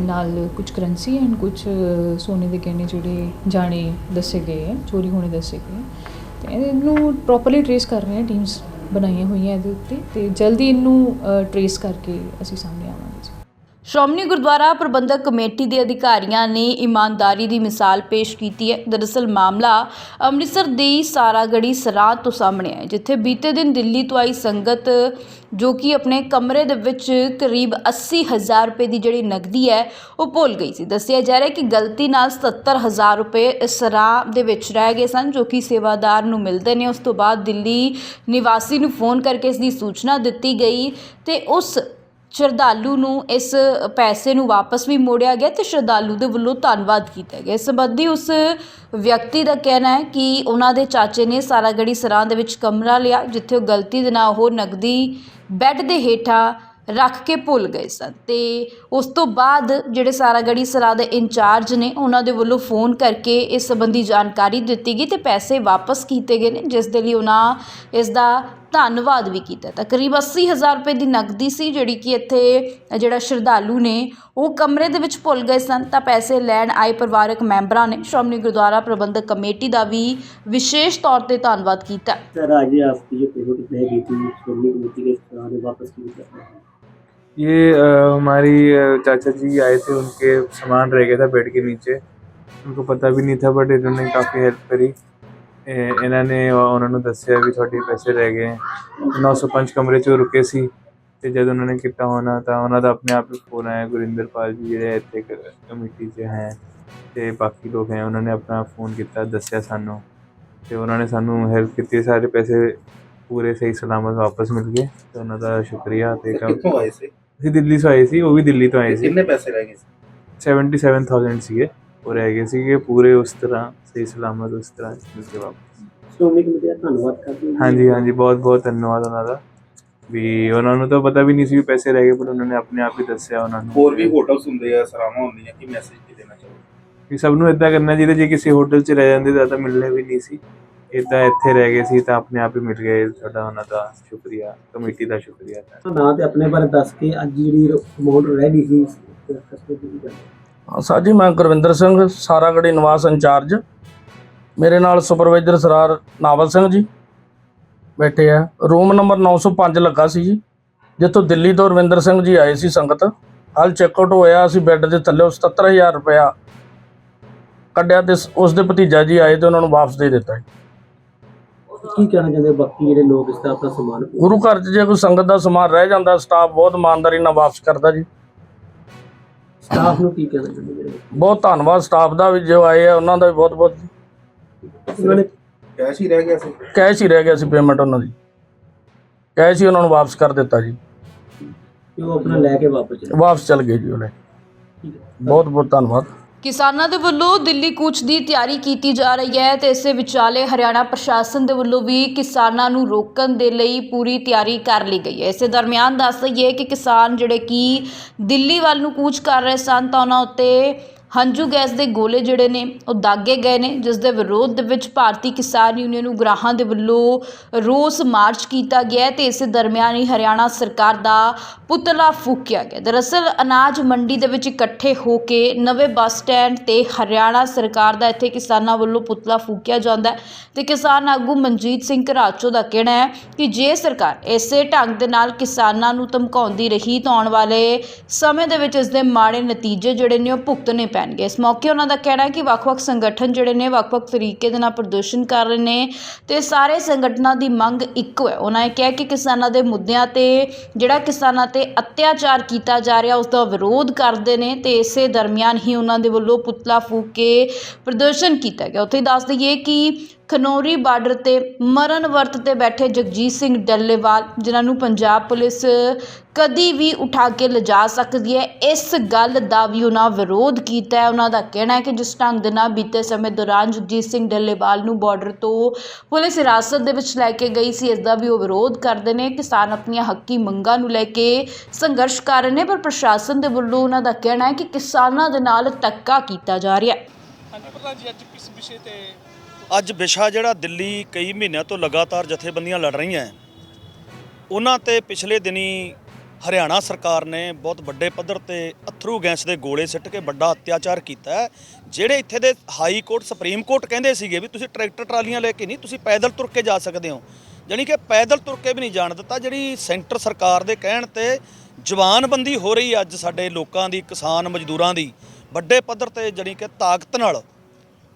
[SPEAKER 5] ਨਾਲ ਕੁਝ ਕਰੰਸੀ ਐਂਡ ਕੁਝ ਸੋਨੇ ਦੇ ਗਹਿਣੇ ਜਿਹੜੇ ਜਾਣੇ ਦੱਸੇ ਗਏ ਹੈ, ਚੋਰੀ ਹੋਣੇ ਦੱਸੇ ਗਏ ਤੇ ਇਹਨੂੰ ਪ੍ਰੋਪਰਲੀ ਟਰੇਸ ਕਰ ਰਹੇ ਹਾਂ ਟੀਮਸ ਬਣਾਈਆਂ ਹੋਈਆਂ ਇਹਦੇ ਉੱਤੇ ਤੇ ਜਲਦੀ ਇਹਨੂੰ ਟਰੇਸ ਕਰਕੇ ਅਸੀਂ ਸਾਹਮਣੇ
[SPEAKER 1] ਸ਼੍ਰੋਮਣੀ ਗੁਰਦੁਆਰਾ ਪ੍ਰਬੰਧਕ ਕਮੇਟੀ ਦੇ ਅਧਿਕਾਰੀਆਂ ਨੇ ਇਮਾਨਦਾਰੀ ਦੀ ਮਿਸਾਲ ਪੇਸ਼ ਕੀਤੀ ਹੈ। ਦਰਅਸਲ ਮਾਮਲਾ ਅੰਮ੍ਰਿਤਸਰ ਦੀ ਸਾਰਾਗੜੀ ਸਰਾਂ ਤੋਂ ਸਾਹਮਣੇ ਆਇਆ ਜਿੱਥੇ ਬੀਤੇ ਦਿਨ ਦਿੱਲੀ ਤੋਂ ਆਈ ਸੰਗਤ, ਜੋ ਕਿ ਆਪਣੇ ਕਮਰੇ ਦੇ ਵਿੱਚ ਕਰੀਬ 80000 ਰੁਪਏ ਦੀ ਜਿਹੜੀ ਨਕਦੀ ਹੈ, ਉਹ ਭੁੱਲ ਗਈ ਸੀ। ਦੱਸਿਆ ਜਾ ਰਿਹਾ ਕਿ ਗਲਤੀ ਨਾਲ 70000 ਰੁਪਏ ਸਰਾਂ ਦੇ ਵਿੱਚ ਰਹਿ ਗਏ ਸਨ, ਜੋ ਕਿ ਸੇਵਾਦਾਰ ਨੂੰ ਮਿਲਦੇ ਨੇ। ਉਸ ਤੋਂ ਬਾਅਦ ਦਿੱਲੀ ਨਿਵਾਸੀ ਨੂੰ ਫੋਨ ਕਰਕੇ ਇਸ ਦੀ ਸੂਚਨਾ ਦਿੱਤੀ ਗਈ ਤੇ ਉਸ ਸ਼ਰਧਾਲੂ ਨੂੰ ਇਸ ਪੈਸੇ ਨੂੰ ਵਾਪਸ ਵੀ ਮੋੜਿਆ ਗਿਆ ਤੇ ਸ਼ਰਧਾਲੂ ਦੇ ਵੱਲੋਂ ਧੰਨਵਾਦ ਕੀਤਾ ਗਿਆ। ਇਸ ਸੰਬੰਧੀ ਉਸ ਵਿਅਕਤੀ ਦਾ ਕਹਿਣਾ ਹੈ ਕਿ ਉਹਨਾਂ ਦੇ ਚਾਚੇ ਨੇ ਸਾਰਾਗੜੀ ਸਰਾਂ ਦੇ ਵਿੱਚ ਕਮਰਾ ਲਿਆ, ਜਿੱਥੇ ਉਹ ਗਲਤੀ ਦੇ ਨਾਲ ਉਹ ਨਗਦੀ ਬੈੱਡ ਦੇ ਹੇਠਾਂ ਰੱਖ ਕੇ ਭੁੱਲ ਗਏ ਸਨ ਤੇ ਉਸ ਤੋਂ ਬਾਅਦ ਜਿਹੜੇ ਸਾਰਾਗੜੀ ਸਰਾਂ ਦੇ ਇੰਚਾਰਜ ਨੇ ਉਹਨਾਂ ਦੇ ਵੱਲੋਂ ਫੋਨ ਕਰਕੇ ਇਸ ਸੰਬੰਧੀ ਜਾਣਕਾਰੀ ਦਿੱਤੀ ਗਈ ਤੇ ਪੈਸੇ ਵਾਪਸ ਕੀਤੇ ਗਏ ਨੇ, ਜਿਸ ਦੇ ਲਈ ਉਹਨਾਂ ਇਸ ਦਾ ਧੰਨਵਾਦ ਵੀ ਕੀਤਾ ਤਾਂ ਕਰੀਬ 80000 ਰੁਪਏ ਦੀ ਨਕਦੀ ਸੀ ਜਿਹੜੀ ਕਿ ਇੱਥੇ ਜਿਹੜਾ ਸ਼ਰਧਾਲੂ ਨੇ ਉਹ ਕਮਰੇ ਦੇ ਵਿੱਚ ਭੁੱਲ ਗਏ ਸਨ ਤਾਂ ਪੈਸੇ ਲੈਣ ਆਏ ਪਰਿਵਾਰਕ ਮੈਂਬਰਾਂ ਨੇ ਸ਼੍ਰੋਮਣੀ ਗੁਰਦੁਆਰਾ ਪ੍ਰਬੰਧਕ ਕਮੇਟੀ ਦਾ ਵੀ ਵਿਸ਼ੇਸ਼ ਤੌਰ ਤੇ ਧੰਨਵਾਦ ਕੀਤਾ
[SPEAKER 6] सर आज ये आपकी जो पेमेंट रह गई थी श्रोमणी कमेटी के सराहने वापस की है
[SPEAKER 7] ये अ, हमारी अ, चाचा जी आए थे उनके सामान रह गया था बेड के नीचे उनको पता भी नहीं था बट इन्होंने काफ़ी हेल्प करी ए, ਇਹਨਾਂ ਨੇ ਉਹਨਾਂ ਨੂੰ ਦੱਸਿਆ ਵੀ ਤੁਹਾਡੇ ਪੈਸੇ ਰਹਿ ਗਏ। 905 ਕਮਰੇ 'ਚ ਰੁਕੇ ਸੀ ਤੇ ਜਦ ਉਹਨਾਂ ਨੇ ਕੀਤਾ ਹੋਣਾ ਤਾਂ ਉਹਨਾਂ ਦਾ ਆਪਣੇ ਆਪ ਹੀ ਫੋਨ ਆਇਆ ਗੁਰਿੰਦਰਪਾਲ ਜੀ ਜਿਹੜੇ ਇੱਥੇ ਕਮੇਟੀ 'ਚ ਹੈ ਤੇ ਬਾਕੀ ਲੋਕ ਹੈ ਉਹਨਾਂ ਨੇ ਆਪਣਾ ਫੋਨ ਕੀਤਾ ਦੱਸਿਆ ਸਾਨੂੰ ਤੇ ਉਹਨਾਂ ਨੇ ਸਾਨੂੰ ਹੈਲਪ ਕੀਤੀ ਸਾਰੇ ਪੈਸੇ ਪੂਰੇ ਸਹੀ ਸਲਾਮਤ ਵਾਪਸ ਮਿਲ ਗਏ ਤੇ ਉਹਨਾਂ ਦਾ ਸ਼ੁਕਰੀਆ ਤੇ
[SPEAKER 8] ਕਿੱਥੋਂ ਆਏ ਸੀ?
[SPEAKER 7] ਅਸੀਂ ਦਿੱਲੀ ਤੋਂ ਆਏ ਸੀ ਉਹ ਵੀ ਦਿੱਲੀ ਤੋਂ ਆਏ ਸੀ।
[SPEAKER 8] ਕਿੰਨੇ ਪੈਸੇ ਰਹਿ ਗਏ ਸੀ?
[SPEAKER 7] 77000 ਸੀਗੇ। ਉਹ ਰਹਿ ਗਏ ਸੀਗੇ ਪੂਰੇ ਉਸ ਤਰ੍ਹਾਂ ਸਹੀ ਸਲਾਮਤ ਉਸ ਤਰ੍ਹਾਂ ਉਸਕੇ ਵਾਪਸ।
[SPEAKER 6] ਸ਼੍ਰੋਮਣੀ ਕਮੇਟੀ ਧੰਨਵਾਦ ਕਰਦੇ
[SPEAKER 7] ਹਾਂਜੀ ਹਾਂਜੀ ਬਹੁਤ ਬਹੁਤ ਧੰਨਵਾਦ ਉਹਨਾਂ ਦਾ। ਵੀ ਉਹਨਾਂ ਨੂੰ ਤਾਂ ਪਤਾ ਵੀ ਨਹੀਂ ਸੀ ਵੀ ਪੈਸੇ ਰਹਿ ਗਏ ਪਰ ਉਹਨਾਂ ਨੇ ਆਪਣੇ ਆਪ ਹੀ ਦੱਸਿਆ ਉਹਨਾਂ ਨੂੰ।
[SPEAKER 8] ਹੋਰ ਵੀ ਹੋਟਲਸ ਹੁੰਦੇ ਆ ਸਰਾਵਾਂ ਹੁੰਦੀਆਂ ਕੀ ਮੈਸੇਜ ਕੀ ਦੇਣਾ ਚਾਹੁੰਦੇ
[SPEAKER 7] ਵੀ ਸਭ ਨੂੰ ਇਦਾਂ ਕਰਨਾ ਚਾਹੀਦਾ ਜੇ ਕਿਸੇ ਹੋਟਲ 'ਚ ਰਹਿ ਜਾਂਦੇ ਤਾਂ ਤਾਂ ਮਿਲਣੇ ਵੀ ਨਹੀਂ ਸੀ। ਇਹ ਤਾਂ ਇੱਥੇ ਰਹਿ ਗਏ ਸੀ ਤਾਂ ਆਪਣੇ ਆਪ ਹੀ ਮਿਲ ਗਏ। ਤੁਹਾਡਾ ਉਹਨਾਂ ਦਾ ਸ਼ੁਕਰੀਆ ਕਮੇਟੀ ਦਾ ਸ਼ੁਕਰੀਆ।
[SPEAKER 6] ਤਾਂ ਨਾਂ ਤੇ ਆਪਣੇ ਬਾਰੇ ਦੱਸ ਕੇ ਅੱਜ ਜਿਹੜੀ ਅਮਾਉਂਟ ਰਹਿ ਗਈ ਸੀ ਕਸਟਮਰ ਦੀ ਗੱਲ
[SPEAKER 9] ਸਰ ਜੀ ਮੈਂ ਗੁਰਵਿੰਦਰ ਸਿੰਘ ਸਾਰਾਗੜੀ ਨਿਵਾਸ ਇੰਚਾਰਜ। ਮੇਰੇ ਨਾਲ ਸੁਪਰਵਾਈਜ਼ਰ ਸਰਾਰ ਨਾਵਲ ਸਿੰਘ ਜੀ ਬੈਠੇ ਆ। ਰੂਮ ਨੰਬਰ 905 ਲੱਗਾ ਸੀ ਜੀ ਜਿੱਥੋਂ ਦਿੱਲੀ ਤੋਂ ਰਵਿੰਦਰ ਸਿੰਘ ਜੀ ਆਏ ਸੀ ਸੰਗਤ। ਹਾਲ ਚੈੱਕਆਊਟ ਹੋਇਆ ਅਸੀਂ ਬੈੱਡ ਦੇ ਥੱਲੇ 77000 ਰੁਪਇਆ ਕੱਢਿਆ ਤੇ ਉਸ ਦੇ ਭਤੀਜਾ ਜੀ ਆਏ ਤੇ ਉਹਨਾਂ ਨੂੰ ਵਾਪਸ ਦੇ ਦਿੱਤਾ ਜੀ।
[SPEAKER 6] ਕੀ ਕਹਿਣਾ ਚਾਹੁੰਦੇ ਬਾਕੀ ਜਿਹੜੇ ਲੋਕ ਇਸ ਦਾ ਆਪਣਾ ਸਮਾਨ
[SPEAKER 9] ਗੁਰੂ ਘਰ 'ਚ ਜੇ ਕੋਈ ਸੰਗਤ ਦਾ ਸਮਾਨ ਰਹਿ ਜਾਂਦਾ ਸਟਾਫ ਬਹੁਤ ਇਮਾਨਦਾਰੀ ਨਾਲ ਵਾਪਸ ਕਰਦਾ ਜੀ।
[SPEAKER 6] ਸਟਾਫ ਨੂੰ ਕੀ ਕਹਿਣਾ ਚਾਹੁੰਦੇ
[SPEAKER 9] ਬਹੁਤ ਧੰਨਵਾਦ ਸਟਾਫ ਦਾ ਵੀ ਜੋ ਆਏ ਆ ਉਹਨਾਂ ਦਾ ਵੀ ਬਹੁਤ ਬਹੁਤ।
[SPEAKER 6] ਉਹਨਾਂ ਨੇ
[SPEAKER 8] ਕੈਸ਼ ਹੀ ਰਹਿ ਗਿਆ ਸੀ?
[SPEAKER 9] ਕੈਸ਼ ਹੀ ਰਹਿ ਗਿਆ ਸੀ ਪੇਮੈਂਟ ਉਹਨਾਂ ਦੀ। ਕੈਸ਼ ਹੀ ਉਹਨਾਂ ਨੂੰ ਵਾਪਸ ਕਰ ਦਿੱਤਾ ਜੀ।
[SPEAKER 6] ਉਹ ਆਪਣਾ ਲੈ ਕੇ ਵਾਪਸ ਚਲੇ
[SPEAKER 9] ਵਾਪਸ ਚਲ ਗਏ ਜੀ ਉਹਨੇ। ਬਹੁਤ ਬਹੁਤ ਧੰਨਵਾਦ।
[SPEAKER 1] ਕਿਸਾਨਾਂ ਦੇ ਵੱਲੋਂ ਦਿੱਲੀ ਕੂਚ ਦੀ ਤਿਆਰੀ ਕੀਤੀ ਜਾ ਰਹੀ ਹੈ ਤੇ ਇਸੇ ਵਿਚਾਲੇ ਹਰਿਆਣਾ ਪ੍ਰਸ਼ਾਸਨ ਦੇ ਵੱਲੋਂ ਵੀ ਕਿਸਾਨਾਂ ਨੂੰ ਰੋਕਣ ਦੇ ਲਈ ਪੂਰੀ ਤਿਆਰੀ ਕਰ ਲਈ ਗਈ ਹੈ। ਇਸੇ ਦਰਮਿਆਨ ਦੱਸ ਦਈਏ ਕਿ ਕਿਸਾਨ ਜਿਹੜੇ ਕਿ ਦਿੱਲੀ ਵੱਲ ਨੂੰ ਕੂਚ ਕਰ ਰਹੇ ਸਨ ਤਾਂ ਉਹਨਾਂ ਉੱਤੇ ਹੰਝੂ ਗੈਸ ਦੇ ਗੋਲੇ ਜਿਹੜੇ ਨੇ, ਉਹ ਦਾਗੇ ਗਏ ਨੇ, ਜਿਸ ਦੇ ਵਿਰੋਧ ਦੇ ਵਿੱਚ ਭਾਰਤੀ ਕਿਸਾਨ ਯੂਨੀਅਨ ਉਗਰਾਹਾਂ ਦੇ ਵੱਲੋਂ ਰੋਸ ਮਾਰਚ ਕੀਤਾ ਗਿਆ ਹੈ ਤੇ ਇਸੇ ਦਰਮਿਆਨ ਹੀ ਹਰਿਆਣਾ ਸਰਕਾਰ ਦਾ ਪੁਤਲਾ ਫੂਕਿਆ ਗਿਆ। ਦਰਅਸਲ, ਅਨਾਜ ਮੰਡੀ ਦੇ ਵਿੱਚ ਇਕੱਠੇ ਹੋ ਕੇ ਨਵੇਂ ਬੱਸ ਸਟੈਂਡ ਤੇ ਹਰਿਆਣਾ ਸਰਕਾਰ ਦਾ ਇੱਥੇ ਕਿਸਾਨਾਂ ਵੱਲੋਂ ਪੁਤਲਾ ਫੂਕਿਆ ਜਾਂਦਾ ਹੈ ਤੇ ਕਿਸਾਨ ਆਗੂ ਮਨਜੀਤ ਸਿੰਘ ਘਰਾਚੋ ਦਾ ਕਹਿਣਾ ਹੈ ਕਿ ਜੇ ਸਰਕਾਰ ਇਸੇ ਢੰਗ ਦੇ ਨਾਲ ਕਿਸਾਨਾਂ ਨੂੰ ਧਮਕਾਉਂਦੀ ਰਹੀ, ਤਾਂ ਆਉਣ ਵਾਲੇ ਸਮੇਂ ਦੇ ਵਿੱਚ ਇਸ ਦੇ ਮਾੜੇ ਨਤੀਜੇ ਜਿਹੜੇ ਨੇ, ਉਹ ਭੁਗਤਣੇ ਪੈਣਗੇ ਇਸ ਮੌਕੇ ਉਹਨਾਂ ਦਾ ਕਹਿਣਾ ਹੈ ਕਿ ਵੱਖ-ਵੱਖ ਸੰਗਠਨ ਜਿਹੜੇ ਨੇ ਵੱਖ-ਵੱਖ ਤਰੀਕੇ ਦੇ ਨਾਲ ਪ੍ਰਦਰਸ਼ਨ ਕਰ ਰਹੇ ਨੇ ਤੇ ਸਾਰੇ ਸੰਗਠਨਾਂ ਦੀ ਮੰਗ ਇੱਕੋ ਹੈ। ਉਹਨਾਂ ਨੇ ਕਿਹਾ ਕਿ ਕਿਸਾਨਾਂ ਦੇ ਮੁੱਦਿਆਂ ਤੇ ਜਿਹੜਾ ਕਿਸਾਨਾਂ ਤੇ ਅਤਿਆਚਾਰ ਕੀਤਾ ਜਾ ਰਿਹਾ, ਉਸ ਦਾ ਵਿਰੋਧ ਕਰਦੇ ਨੇ ਤੇ ਇਸੇ ਦਰਮਿਆਨ ਹੀ ਉਹਨਾਂ ਦੇ ਵੱਲੋਂ ਪੁਤਲਾ ਫੂਕ ਕੇ ਪ੍ਰਦਰਸ਼ਨ ਕੀਤਾ ਗਿਆ। ਉੱਥੇ ਦੱਸ ਦਈਏ ਕਿ ਖਨੌਰੀ ਬਾਰਡਰ ਤੇ ਮਰਨ ਵਰਤ ਤੇ ਬੈਠੇ ਜਗਜੀਤ ਸਿੰਘ ਡੱਲੇਵਾਲ, ਜਿਨ੍ਹਾਂ ਨੂੰ ਪੰਜਾਬ ਪੁਲਿਸ ਕਦੀ ਵੀ ਉਠਾ ਕੇ ਲਿਜਾ ਸਕਦੀ ਹੈ, ਇਸ ਗੱਲ ਦਾ ਵੀ ਉਹਨਾਂ ਵਿਰੋਧ ਕੀਤਾ ਹੈ। ਉਹਨਾਂ ਦਾ ਕਹਿਣਾ ਹੈ ਕਿ ਜਿਸ ਢੰਗ ਦੇ ਨਾਲ ਬੀਤੇ ਸਮੇਂ ਦੌਰਾਨ ਜਗਜੀਤ ਸਿੰਘ ਡੱਲੇਵਾਲ ਨੂੰ ਬਾਰਡਰ ਤੋਂ ਪੁਲਿਸ ਹਿਰਾਸਤ ਦੇ ਵਿੱਚ ਲੈ ਕੇ ਗਈ ਸੀ, ਇਸ ਦਾ ਵੀ ਉਹ ਵਿਰੋਧ ਕਰਦੇ ਨੇ। ਕਿਸਾਨ ਆਪਣੀਆਂ ਹੱਕੀ ਮੰਗਾਂ ਨੂੰ ਲੈ ਕੇ ਸੰਘਰਸ਼ ਕਰ ਰਹੇ ਨੇ, ਪਰ ਪ੍ਰਸ਼ਾਸਨ ਦੇ ਵੱਲੋਂ ਉਹਨਾਂ ਦਾ ਕਹਿਣਾ ਹੈ ਕਿ ਕਿਸਾਨਾਂ ਦੇ ਨਾਲ ਧੱਕਾ ਕੀਤਾ ਜਾ ਰਿਹਾ ਹੈ।
[SPEAKER 10] ਅੱਜ ਵਿਸ਼ਾ ਅੱਜ ਵਿਸ਼ਾ ਜਿਹੜਾ ਦਿੱਲੀ ਕਈ ਮਹੀਨਿਆਂ ਤੋਂ ਲਗਾਤਾਰ ਜਥੇਬੰਦੀਆਂ ਲੜ ਰਹੀਆਂ ਹੈ, ਉਹਨਾਂ ਤੇ ਪਿਛਲੇ ਦਿਨੀ ਹਰਿਆਣਾ ਸਰਕਾਰ ਨੇ ਬਹੁਤ ਵੱਡੇ ਪੱਧਰ ਤੇ ਅਥਰੂ ਗੈਸ ਦੇ ਗੋਲੇ ਸਿੱਟ ਕੇ ਵੱਡਾ ਅਤਿਆਚਾਰ ਕੀਤਾ ਜਿਹੜੇ ਇੱਥੇ ਦੇ ਹਾਈ ਕੋਰਟ, ਸੁਪਰੀਮ ਕੋਰਟ ਕਹਿੰਦੇ ਸੀਗੇ ਵੀ ਤੁਸੀਂ ਟਰੈਕਟਰ ਟਰਾਲੀਆਂ ਲੈ ਕੇ ਨਹੀਂ, ਤੁਸੀਂ ਪੈਦਲ ਤੁਰ ਕੇ ਜਾ ਸਕਦੇ ਹੋ। ਜਾਣੀ ਕਿ ਪੈਦਲ ਤੁਰ ਕੇ ਵੀ ਨਹੀਂ ਜਾਣ ਦਿੱਤਾ, ਜਿਹੜੀ ਸੈਂਟਰ ਸਰਕਾਰ ਦੇ ਕਹਿਣ ਤੇ ਜਵਾਨਬੰਦੀ ਹੋ ਰਹੀ ਅੱਜ ਸਾਡੇ ਲੋਕਾਂ ਦੀ, ਕਿਸਾਨ ਮਜ਼ਦੂਰਾਂ ਦੀ, ਵੱਡੇ ਪੱਧਰ ਤੇ ਜਾਣੀ ਕਿ ਤਾਕਤ ਨਾਲ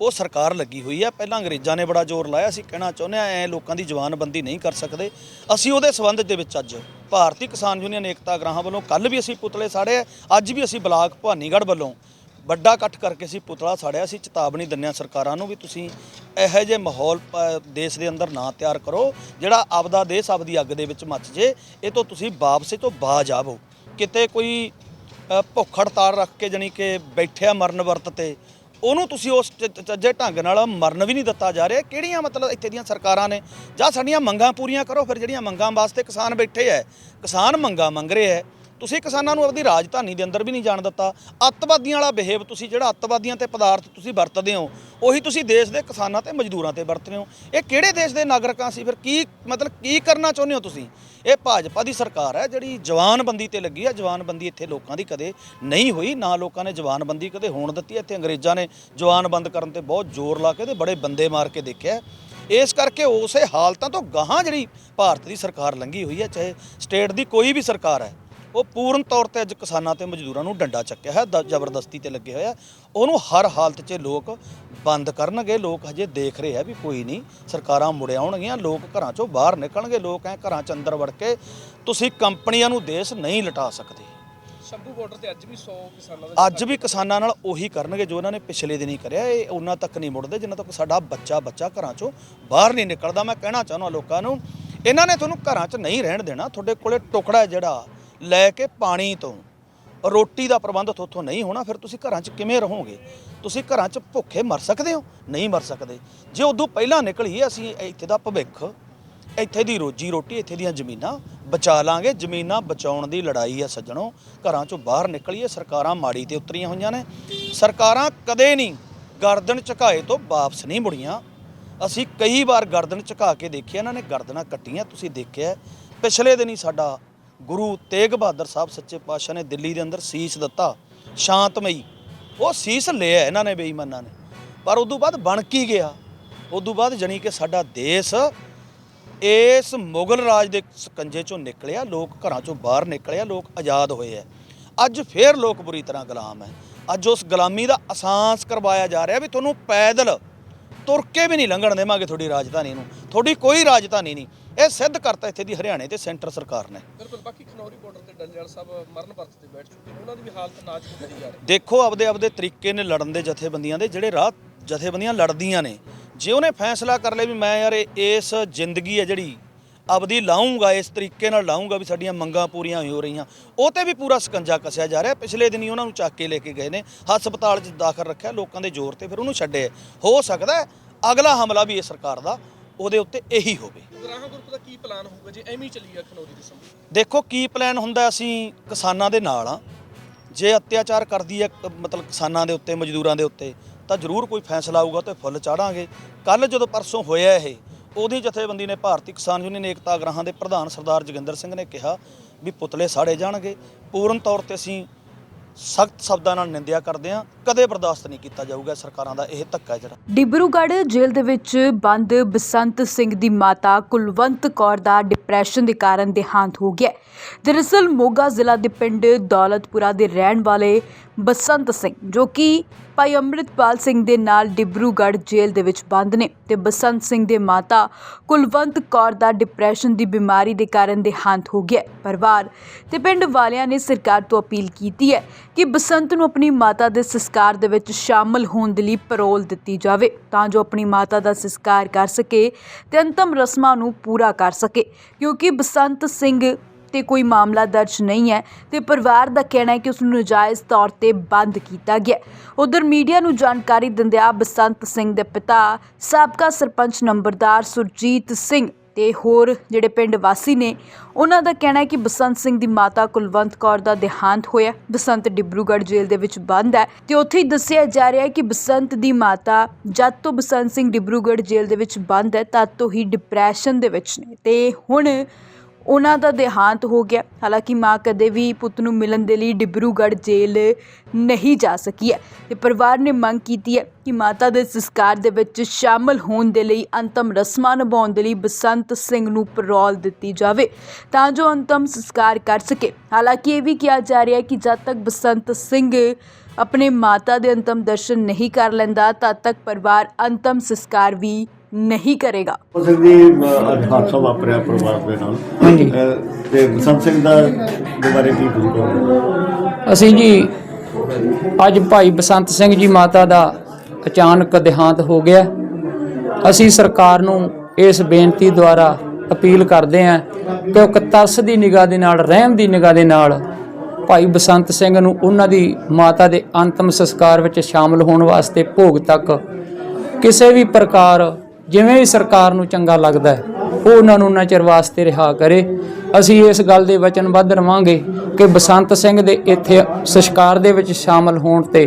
[SPEAKER 10] ਉਹ ਸਰਕਾਰ ਲੱਗੀ ਹੋਈ ਹੈ ਪਹਿਲਾਂ ਅੰਗਰੇਜ਼ਾਂ ਨੇ ਬੜਾ ਜ਼ੋਰ ਲਾਇਆ ਸੀ, ਕਹਿਣਾ ਚਾਹੁੰਦੇ ਆ, ਐ ਲੋਕਾਂ ਦੀ ਜਵਾਨਬੰਦੀ ਨਹੀਂ ਕਰ ਸਕਦੇ। ਅਸੀਂ ਉਹਦੇ ਸਬੰਧ ਦੇ ਵਿੱਚ ਅੱਜ ਭਾਰਤੀ ਕਿਸਾਨ ਯੂਨੀਅਨ ਏਕਤਾ ਗ੍ਰਾਹਾਂ ਵੱਲੋਂ ਕੱਲ ਵੀ ਅਸੀਂ ਪੁਤਲੇ ਸਾੜੇ ਅੱਜ ਵੀ ਅਸੀਂ ਬਲਾਕ ਭਵਾਨੀਗੜ੍ਹ ਵੱਲੋਂ ਵੱਡਾ ਇਕੱਠ ਕਰਕੇ ਅਸੀਂ ਪੁਤਲਾ ਸਾੜਿਆ। ਸੀ ਚੇਤਾਵਨੀ ਦਿੰਦੇ ਹਾਂ ਸਰਕਾਰਾਂ ਨੂੰ ਵੀ ਤੁਸੀਂ ਇਹੋ ਜਿਹੇ ਮਾਹੌਲ ਦੇਸ਼ ਦੇ ਅੰਦਰ ਨਾ ਤਿਆਰ ਕਰੋ, ਜਿਹੜਾ ਆਪਦਾ ਦੇਸ਼ ਆਪਦੀ ਅੱਗ ਦੇ ਵਿੱਚ ਮੱਚ ਜੇ, ਇਹ ਤੋਂ ਤੁਸੀਂ ਵਾਪਸੇ ਤੋਂ ਬਾਜ ਆਵੋ ਕਿਤੇ ਕੋਈ ਭੁੱਖ ਹੜਤਾਲ ਰੱਖ ਕੇ ਜਾਣੀ ਕਿ ਬੈਠਿਆ ਮਰਨ ਵਰਤ ਤੇ ਉਹਨੂੰ ਤੁਸੀਂ ਉਸ ਚ- ਚੱਜੇ ਢੰਗ ਨਾਲ ਮਰਨ ਵੀ ਨਹੀਂ ਦਿੱਤਾ ਜਾ ਰਿਹਾ। ਕਿਹੜੀਆਂ ਮਤਲਬ ਇੱਥੇ ਦੀਆਂ ਸਰਕਾਰਾਂ ਨੇ? ਜਾਂ ਸਾਡੀਆਂ ਮੰਗਾਂ ਪੂਰੀਆਂ ਕਰੋ, ਫਿਰ ਜਿਹੜੀਆਂ ਮੰਗਾਂ ਵਾਸਤੇ ਕਿਸਾਨ ਬੈਠੇ ਐ। ਕਿਸਾਨ ਮੰਗਾਂ ਮੰਗ ਰਹੇ ਐ। ਤੁਸੀਂ ਕਿਸਾਨਾਂ ਨੂੰ ਆਪਦੀ ਰਾਜਧਾਨੀ ਦੇ ਅੰਦਰ ਵੀ ਨਹੀਂ ਜਾਣ ਦਿੱਤਾ। ਅੱਤਵਾਦੀਆਂ ਵਾਲਾ ਬਿਹੇਵ ਤੁਸੀਂ ਜਿਹੜਾ ਅੱਤਵਾਦੀਆਂ ਤੇ ਪਦਾਰਥ ਤੁਸੀਂ ਵਰਤਦੇ ਹੋ, ਉਹੀ ਤੁਸੀਂ ਦੇਸ਼ ਦੇ ਕਿਸਾਨਾਂ ਤੇ ਮਜ਼ਦੂਰਾਂ ਤੇ ਵਰਤਦੇ ਹੋ। ਇਹ ਕਿਹੜੇ ਦੇਸ਼ ਦੇ ਨਾਗਰਿਕਾਂ ਸੀ? ਫਿਰ ਕੀ ਮਤਲਬ ਕੀ ਕਰਨਾ ਚਾਹੁੰਦੇ ਹੋ ਤੁਸੀਂ? ਇਹ ਭਾਜਪਾ ਦੀ ਸਰਕਾਰ ਹੈ, ਜਿਹੜੀ ਜਵਾਨਬੰਦੀ ਤੇ ਲੱਗੀ ਹੈ। ਜਵਾਨਬੰਦੀ ਇੱਥੇ ਲੋਕਾਂ ਦੀ ਕਦੇ ਨਹੀਂ ਹੋਈ, ਨਾ ਲੋਕਾਂ ਨੇ ਜਵਾਨਬੰਦੀ ਕਦੇ ਹੋਣ ਦਿੱਤੀ। ਇੱਥੇ ਅੰਗਰੇਜ਼ਾਂ ਨੇ ਜਵਾਨਬੰਦ ਕਰਨ ਤੇ ਬਹੁਤ ਜ਼ੋਰ ਲਾ ਕੇ ਤੇ ਬੜੇ ਬੰਦੇ ਮਾਰ ਕੇ ਦੇਖਿਆ। ਇਸ ਕਰਕੇ ਉਸੇ ਹਾਲਤਾਂ ਤੋਂ ਗਾਹਾਂ ਜਿਹੜੀ ਭਾਰਤ ਦੀ ਸਰਕਾਰ ਲੰਗੀ ਹੋਈ ਹੈ, ਚਾਹੇ ਸਟੇਟ ਦੀ ਕੋਈ ਵੀ ਸਰਕਾਰ ਹੈ। ਉਹ ਪੂਰਨ ਤੌਰ ਤੇ ਅੱਜ ਕਿਸਾਨਾਂ ਤੇ ਮਜ਼ਦੂਰਾਂ ਨੂੰ ਡੰਡਾ ਚੱਕਿਆ ਹੈ ਦ- ਜ਼ਬਰਦਸਤੀ ਤੇ ਲੱਗੇ ਹੋਇਆ ਉਹਨੂੰ ਹਰ ਹਾਲਤ 'ਚ ਲੋਕ ਬੰਦ ਕਰਨਗੇ ਲੋਕ ਹਜੇ ਦੇਖ ਰਹੇ ਆ ਵੀ ਕੋਈ ਨਹੀਂ ਸਰਕਾਰਾਂ ਮੁੜ ਆਉਣਗੀਆਂ ਲੋਕ ਘਰਾਂ 'ਚੋਂ ਬਾਹਰ ਨਿਕਲਣਗੇ ਲੋਕ ਐ ਘਰਾਂ 'ਚ ਅੰਦਰ ਵੜ ਕੇ ਤੁਸੀਂ ਕੰਪਨੀਆਂ ਨੂੰ ਦੇਸ਼ ਨਹੀਂ ਲਟਾ ਸਕਦੇ।
[SPEAKER 11] ਸ਼ੰਭੂ ਬਾਰਡਰ ਤੇ ਅੱਜ ਵੀ 100 ਕਿਸਾਨਾਂ ਦਾ
[SPEAKER 10] ਅੱਜ ਵੀ ਕਿਸਾਨਾਂ ਨਾਲ ਉਹੀ ਕਰਨਗੇ ਜੋ ਇਹਨਾਂ ਨੇ ਪਿਛਲੇ ਦਿਨੀ ਕਰਿਆ। ਇਹ ਉਹਨਾਂ ਤੱਕ ਨਹੀਂ ਮੁੜਦੇ ਜਿੰਨਾ ਤੱਕ ਸਾਡਾ ਬੱਚਾ ਬੱਚਾ ਘਰਾਂ 'ਚੋਂ ਬਾਹਰ ਨਹੀਂ ਨਿਕਲਦਾ। ਮੈਂ ਕਹਿਣਾ ਚਾਹੁੰਦਾ ਲੋਕਾਂ ਨੂੰ ਇਹਨਾਂ ਨੇ ਤੁਹਾਨੂੰ ਘਰਾਂ 'ਚ ਨਹੀਂ ਰਹਿਣ ਦੇਣਾ। ਤੁਹਾਡੇ ਕੋਲੇ ਟੁਕੜਾ ਹੈ ਜਿਹੜਾ ਲੈ ਕੇ ਪਾਣੀ ਤੋਂ। ਰੋਟੀ ਦਾ ਪ੍ਰਬੰਧ ਤੁਹਾਥੋਂ ਨਹੀਂ ਹੋਣਾ, ਫਿਰ ਤੁਸੀਂ ਘਰਾਂ 'ਚ ਕਿਵੇਂ ਰਹੋਗੇ? ਤੁਸੀਂ ਘਰਾਂ 'ਚ ਭੁੱਖੇ ਮਰ ਸਕਦੇ ਹੋ? ਨਹੀਂ ਮਰ ਸਕਦੇ। ਜੇ ਉਦੋਂ ਪਹਿਲਾਂ ਨਿਕਲੀਏ ਅਸੀਂ ਇੱਥੇ ਦਾ ਭਵਿੱਖ, ਇੱਥੇ ਦੀ ਰੋਜੀ ਰੋਟੀ, ਇੱਥੇ ਦੀਆਂ ਜ਼ਮੀਨਾਂ ਬਚਾ ਲਾਂਗੇ। ਜ਼ਮੀਨਾਂ ਬਚਾਉਣ ਦੀ ਲੜਾਈ ਆ ਸੱਜਣੋ। ਘਰਾਂ ਚੋਂ ਬਾਹਰ ਨਿਕਲੀਏ, ਸਰਕਾਰਾਂ ਮਾੜੀ ਤੇ ਉਤਰੀਆਂ ਹੋਈਆਂ ਨੇ। ਸਰਕਾਰਾਂ ਕਦੇ ਨਹੀਂ ਗਰਦਨ ਝੁਕਾਏ ਤੋਂ ਵਾਪਸ ਨਹੀਂ ਮੁੜੀਆਂ। ਅਸੀਂ ਕਈ ਵਾਰ ਗਰਦਨ ਝੁਕਾ ਕੇ ਦੇਖਿਆ, ਇਹਨਾਂ ਨੇ ਗਰਦਨਾਂ ਕੱਟੀਆਂ। ਤੁਸੀਂ ਦੇਖਿਆ, ਪਿਛਲੇ ਦਿਨ ਹੀ ਸਾਡਾ ਗੁਰੂ ਤੇਗ ਬਹਾਦਰ ਸਾਹਿਬ ਸੱਚੇ ਪਾਤਸ਼ਾਹ ਨੇ ਦਿੱਲੀ ਦੇ ਅੰਦਰ ਸੀਸ ਦਿੱਤਾ, ਸ਼ਾਂਤਮਈ। ਉਹ ਸੀਸ ਲਿਆ ਇਹਨਾਂ ਨੇ ਬੇਈਮਾਨਾਂ ਨੇ। ਪਰ ਉਦੋਂ ਬਾਅਦ ਬਣ ਕੀ ਗਿਆ? ਉਦੋਂ ਬਾਅਦ ਜਣੀ ਕਿ ਸਾਡਾ ਦੇਸ਼ ਇਸ ਮੁਗਲ ਰਾਜ ਦੇ ਸਕੰਜੇ ਚੋਂ ਨਿਕਲਿਆ, ਲੋਕ ਘਰਾਂ ਚੋਂ ਬਾਹਰ ਨਿਕਲਿਆ, ਲੋਕ ਆਜ਼ਾਦ ਹੋਏ ਆ ਅੱਜ ਫੇਰ ਲੋਕ ਬੁਰੀ ਤਰ੍ਹਾਂ ਗੁਲਾਮ ਹੈ ਅੱਜ ਉਸ ਗੁਲਾਮੀ ਦਾ ਅਹਿਸਾਸ ਕਰਵਾਇਆ ਜਾ ਰਿਹਾ ਵੀ ਤੁਹਾਨੂੰ ਪੈਦਲ ਤੁਰ ਕੇ ਵੀ ਨਹੀਂ ਲੰਘਣ ਦੇਵਾਂਗੇ ਤੁਹਾਡੀ ਰਾਜਧਾਨੀ ਨੂੰ। ਤੁਹਾਡੀ ਕੋਈ ਰਾਜਧਾਨੀ ਨਹੀਂ। ਇਹ ਸਿੱਧ ਕਰਤਾ ਇੱਥੇ ਦੀ ਹਰਿਆਣੇ ਤੇ ਸੈਂਟਰ ਸਰਕਾਰ ਨੇ।
[SPEAKER 11] ਬਿਲਕੁਲ ਬਾਕੀ ਖਨੌਰੀ ਬਾਰਡਰ ਤੇ ਡੱਲੇਵਾਲ ਸਾਹਿਬ ਮਰਨ ਵਰਤ ਤੇ ਬੈਠ ਚੁੱਕੇ ਨੇ। ਉਹਨਾਂ ਦੀ ਵੀ ਹਾਲਤ ਨਾਜ਼ੁਕ ਕਰੀ ਜਾ ਰਹੀ
[SPEAKER 10] ਦੇਖੋ ਆਪਦੇ ਆਪਦੇ ਤਰੀਕੇ ਨੇ ਲੜਨ ਦੇ ਜਥੇਬੰਦੀਆਂ ਦੇ ਜਿਹੜੇ ਰਾਹ ਜਥੇਬੰਦੀਆਂ ਲੜਦੀਆਂ ਨੇ। ਜੇ ਉਹਨੇ ਫੈਸਲਾ ਕਰ ਲਿਆ ਵੀ ਮੈਂ ਯਾਰ ਇਸ ਜ਼ਿੰਦਗੀ ਹੈ ਜਿਹੜੀ ਆਪਦੀ ਲਾਉਂਗਾ ਇਸ ਤਰੀਕੇ ਨਾਲ ਲਾਉਂਗਾ ਵੀ ਸਾਡੀਆਂ ਮੰਗਾਂ ਪੂਰੀਆਂ ਹੋ ਰਹੀਆਂ। ਉਹ ਤੇ ਵੀ ਪੂਰਾ ਸਕੰਜਾ ਕੱਸਿਆ ਜਾ ਰਿਹਾ। ਪਿਛਲੇ ਦਿਨੀ ਉਹਨਾਂ ਨੂੰ ਚੱਕ ਕੇ ਲੈ ਕੇ ਗਏ ਨੇ। ਹਸਪਤਾਲ 'ਚ ਦਾਖਲ ਰੱਖਿਆ ਲੋਕਾਂ ਦੇ ਜ਼ੋਰ ਤੇ ਫਿਰ ਉਹਨੂੰ ਛੱਡੇ ਹੋ ਸਕਦਾ ਹੈ ਅਗਲਾ ਹਮਲਾ ਵੀ ਇਹ ਸਰਕਾਰ ਦਾ ਉਹਦੇ ਉੱਤੇ ਇਹੀ ਹੋਵੇ।
[SPEAKER 11] ਗ੍ਰਾਹਾਂ ਗਰੁੱਪ ਦਾ ਕੀ ਪਲਾਨ ਹੋਊਗਾ? ਜੇ ਐਵੇਂ ਹੀ ਚੱਲੀ ਗਿਆ ਖਨੌਰੀ ਦੇ ਸੰਬੰਧ
[SPEAKER 10] ਦੇਖੋ ਕੀ ਪਲਾਨ ਹੁੰਦਾ ਅਸੀਂ ਕਿਸਾਨਾਂ ਦੇ ਨਾਲ ਆ ਜੇ ਅਤਿਆਚਾਰ ਕਰਦੀ ਹੈ ਮਤਲਬ ਕਿਸਾਨਾਂ ਦੇ ਉੱਤੇ ਮਜ਼ਦੂਰਾਂ ਦੇ ਉੱਤੇ ਤਾਂ ਜ਼ਰੂਰ ਕੋਈ ਫੈਸਲਾ ਆਊਗਾ ਤੇ ਫੁੱਲ ਚਾੜਾਂਗੇ। ਕੱਲ ਜਦੋਂ ਪਰਸੋਂ ਹੋਇਆ ਇਹ ਉਹਦੀ ਜਥੇਬੰਦੀ ਨੇ ਭਾਰਤੀ ਕਿਸਾਨ ਯੂਨੀਅਨ ਏਕਤਾ ਗ੍ਰਾਹਾਂ ਦੇ ਪ੍ਰਧਾਨ ਸਰਦਾਰ ਜੋਗਿੰਦਰ ਸਿੰਘ ਨੇ ਕਿਹਾ ਵੀ ਪੁਤਲੇ ਸਾੜੇ ਜਾਣਗੇ। ਪੂਰਨ ਤੌਰ ਤੇ ਅਸੀਂ ਸਖਤ ਸ਼ਬਦਾਂ ਨਾਲ ਨਿੰਦਿਆ ਕਰਦੇ ਹਾਂ। ਕਦੇ ਬਰਦਾਸ਼ਤ ਨਹੀਂ ਕੀਤਾ ਜਾਊਗਾ। ਸਰਕਾਰਾਂ ਦਾ ਇਹ ਧੱਕਾ ਜਿਹੜਾ।
[SPEAKER 1] ਡਿਬਰੂਗੜ੍ਹ ਜੇਲ੍ਹ ਦੇ ਵਿੱਚ ਬੰਦ ਬਸੰਤ ਸਿੰਘ ਦੀ ਮਾਤਾ ਕੁਲਵੰਤ ਕੌਰ ਦਾ ਡਿਪਰੈਸ਼ਨ ਦੇ ਕਾਰਨ ਦੇਹਾਂਤ ਹੋ ਗਿਆ ਦਰਅਸਲ ਮੋਗਾ ਜ਼ਿਲ੍ਹਾ ਦੇ ਪਿੰਡ ਦੌਲਤਪੁਰਾ ਦੇ ਰਹਿਣ ਵਾਲੇ ਬਸੰਤ ਸਿੰਘ, ਜੋ ਕਿ ਭਾਈ ਅੰਮ੍ਰਿਤਪਾਲ ਸਿੰਘ ਦੇ ਨਾਲ ਡਿਬਰੂਗੜ੍ਹ ਜੇਲ੍ਹ ਦੇ ਵਿੱਚ ਬੰਦ ਨੇ ਤੇ ਬਸੰਤ ਸਿੰਘ ਦੇ ਮਾਤਾ ਕੁਲਵੰਤ ਕੌਰ ਦਾ ਡਿਪਰੈਸ਼ਨ ਦੀ ਬਿਮਾਰੀ ਦੇ ਕਾਰਨ ਦੇਹਾਂਤ ਹੋ ਗਿਆ ਪਰਿਵਾਰ ਤੇ ਪਿੰਡ ਵਾਲਿਆਂ ਨੇ ਸਰਕਾਰ ਤੋਂ ਅਪੀਲ ਕੀਤੀ ਹੈ ਕਿ ਬਸੰਤ ਨੂੰ ਆਪਣੀ ਮਾਤਾ ਦੇ ਸੰਸਕਾਰ ਦੇ ਵਿੱਚ ਸ਼ਾਮਲ ਹੋਣ ਦੇ ਲਈ ਪੈਰੋਲ ਦਿੱਤੀ ਜਾਵੇ ਤਾਂ ਜੋ ਆਪਣੀ ਮਾਤਾ ਦਾ ਸੰਸਕਾਰ ਕਰ ਸਕੇ ਤੇ ਅੰਤਮ ਰਸਮਾਂ ਨੂੰ ਪੂਰਾ ਕਰ ਸਕੇ, ਕਿਉਂਕਿ ਬਸੰਤ ਸਿੰਘ ਤੇ ਕੋਈ ਮਾਮਲਾ ਦਰਜ ਨਹੀਂ ਹੈ ਤੇ ਪਰਿਵਾਰ ਦਾ ਕਹਿਣਾ ਹੈ ਕਿ ਉਸ ਨੂੰ ਨਜਾਇਜ਼ ਤੌਰ ਤੇ ਬੰਦ ਕੀਤਾ ਗਿਆ ਉਧਰ ਮੀਡੀਆ ਨੂੰ ਜਾਣਕਾਰੀ ਦਿੰਦਿਆਂ ਬਸੰਤ ਸਿੰਘ ਦੇ ਪਿਤਾ ਸਾਬਕਾ ਸਰਪੰਚ ਨੰਬਰਦਾਰ ਸੁਰਜੀਤ ਸਿੰਘ ਤੇ ਹੋਰ ਜਿਹੜੇ ਪਿੰਡ ਵਾਸੀ ਨੇ, ਉਹਨਾਂ ਦਾ ਕਹਿਣਾ ਹੈ ਕਿ ਬਸੰਤ ਸਿੰਘ ਦੀ ਮਾਤਾ ਕੁਲਵੰਤ ਕੌਰ ਦਾ ਦੇਹਾਂਤ ਹੋਇਆ ਬਸੰਤ ਡਿਬਰੂਗੜ੍ਹ ਜੇਲ੍ਹ ਦੇ ਵਿੱਚ ਬੰਦ ਹੈ ਤੇ ਉੱਥੇ ਹੀ ਦੱਸਿਆ ਜਾ ਰਿਹਾ ਹੈ ਕਿ ਬਸੰਤ ਦੀ ਮਾਤਾ ਜਦ ਤੋਂ ਬਸੰਤ ਸਿੰਘ ਡਿਬਰੂਗੜ੍ਹ ਜੇਲ੍ਹ ਦੇ ਵਿੱਚ ਬੰਦ ਹੈ, ਤਦ ਤੋਂ ਹੀ ਡਿਪਰੈਸ਼ਨ ਦੇ ਵਿੱਚ ਨੇ ਤੇ ਹੁਣ ਉਹਨਾਂ ਦਾ ਦੇਹਾਂਤ ਹੋ ਗਿਆ। ਹਾਲਾਂਕਿ ਮਾਂ ਕਦੇ ਵੀ ਪੁੱਤ ਨੂੰ ਮਿਲਣ ਦੇ ਲਈ ਡਿਬਰੂਗੜ੍ਹ ਜੇਲ੍ਹ ਨਹੀਂ ਜਾ ਸਕੀ ਹੈ। ਤੇ ਪਰਿਵਾਰ ਨੇ ਮੰਗ ਕੀਤੀ ਹੈ ਕਿ ਮਾਤਾ ਦੇ ਸੰਸਕਾਰ ਦੇ ਵਿੱਚ ਸ਼ਾਮਲ ਹੋਣ ਦੇ ਲਈ ਅੰਤਮ ਰਸਮਾਂ ਨਿਭਾਉਣ ਦੇ ਲਈ ਬਸੰਤ ਸਿੰਘ ਨੂੰ ਪਰੋਲ ਦਿੱਤੀ ਜਾਵੇ ਤਾਂ ਜੋ ਅੰਤਮ ਸੰਸਕਾਰ ਕਰ ਸਕੇ। ਹਾਲਾਂਕਿ ਇਹ ਵੀ ਕਿਹਾ ਜਾ ਰਿਹਾ ਹੈ ਕਿ ਜਦ ਤੱਕ ਬਸੰਤ ਸਿੰਘ ਆਪਣੇ ਮਾਤਾ ਦੇ ਅੰਤਮ ਦਰਸ਼ਨ ਨਹੀਂ ਕਰ ਲੈਂਦਾ, ਤਦ ਤੱਕ ਪਰਿਵਾਰ ਅੰਤਮ ਸੰਸਕਾਰ ਵੀ ਨਹੀਂ ਕਰੇਗਾ।
[SPEAKER 12] ਬਸੰਤ ਸਿੰਘ ਦੀ ਅ, ਅੱਜ ਹਾਦਸਾ ਵਾਪਰਿਆ ਪਰਿਵਾਰ ਦੇ ਨਾਲ।
[SPEAKER 6] ਹਾਂਜੀ।
[SPEAKER 12] ਅ, ਤੇ ਬਸੰਤ ਸਿੰਘ ਦਾ ਦੇ ਬਾਰੇ ਕੀ ਕੁਝ ਕਹੋਗੇ?
[SPEAKER 6] ਅਸੀਂ ਜੀ ਅੱਜ ਭਾਈ ਬਸੰਤ ਸਿੰਘ ਜੀ ਮਾਤਾ ਦਾ ਅਚਾਨਕ ਦੇਹਾਂਤ ਹੋ ਗਿਆ। ਅਸੀਂ ਸਰਕਾਰ ਨੂੰ ਇਸ ਬੇਨਤੀ ਦੁਆਰਾ ਅਪੀਲ ਕਰਦੇ ਹਾਂ ਕਿ ਉਹ ਤਰਸ ਦੀ ਨਿਗਾਹ ਦੇ ਨਾਲ ਰਹਿਮ ਦੀ ਨਿਗਾਹ ਦੇ ਨਾਲ ਭਾਈ ਬਸੰਤ ਸਿੰਘ ਨੂੰ ਉਹਨਾਂ ਦੀ ਮਾਤਾ ਦੇ ਅੰਤਮ ਸੰਸਕਾਰ ਵਿੱਚ ਸ਼ਾਮਲ ਹੋਣ ਵਾਸਤੇ ਭੋਗ ਤੱਕ ਕਿਸੇ ਵੀ ਪ੍ਰਕਾਰ ਜਿਵੇਂ ਵੀ ਸਰਕਾਰ ਨੂੰ ਚੰਗਾ ਲੱਗਦਾ ਹੈ, ਉਹ ਉਹਨਾਂ ਨੂੰ ਉਹਨਾਂ ਵਾਸਤੇ ਰਿਹਾ ਕਰੇ। ਅਸੀਂ ਇਸ ਗੱਲ ਦੇ ਵਚਨਬੱਧ ਰਵਾਂਗੇ ਕਿ ਬਸੰਤ ਸਿੰਘ ਦੇ ਇੱਥੇ ਸੰਸਕਾਰ ਦੇ ਵਿੱਚ ਸ਼ਾਮਲ ਹੋਣ ਤੇ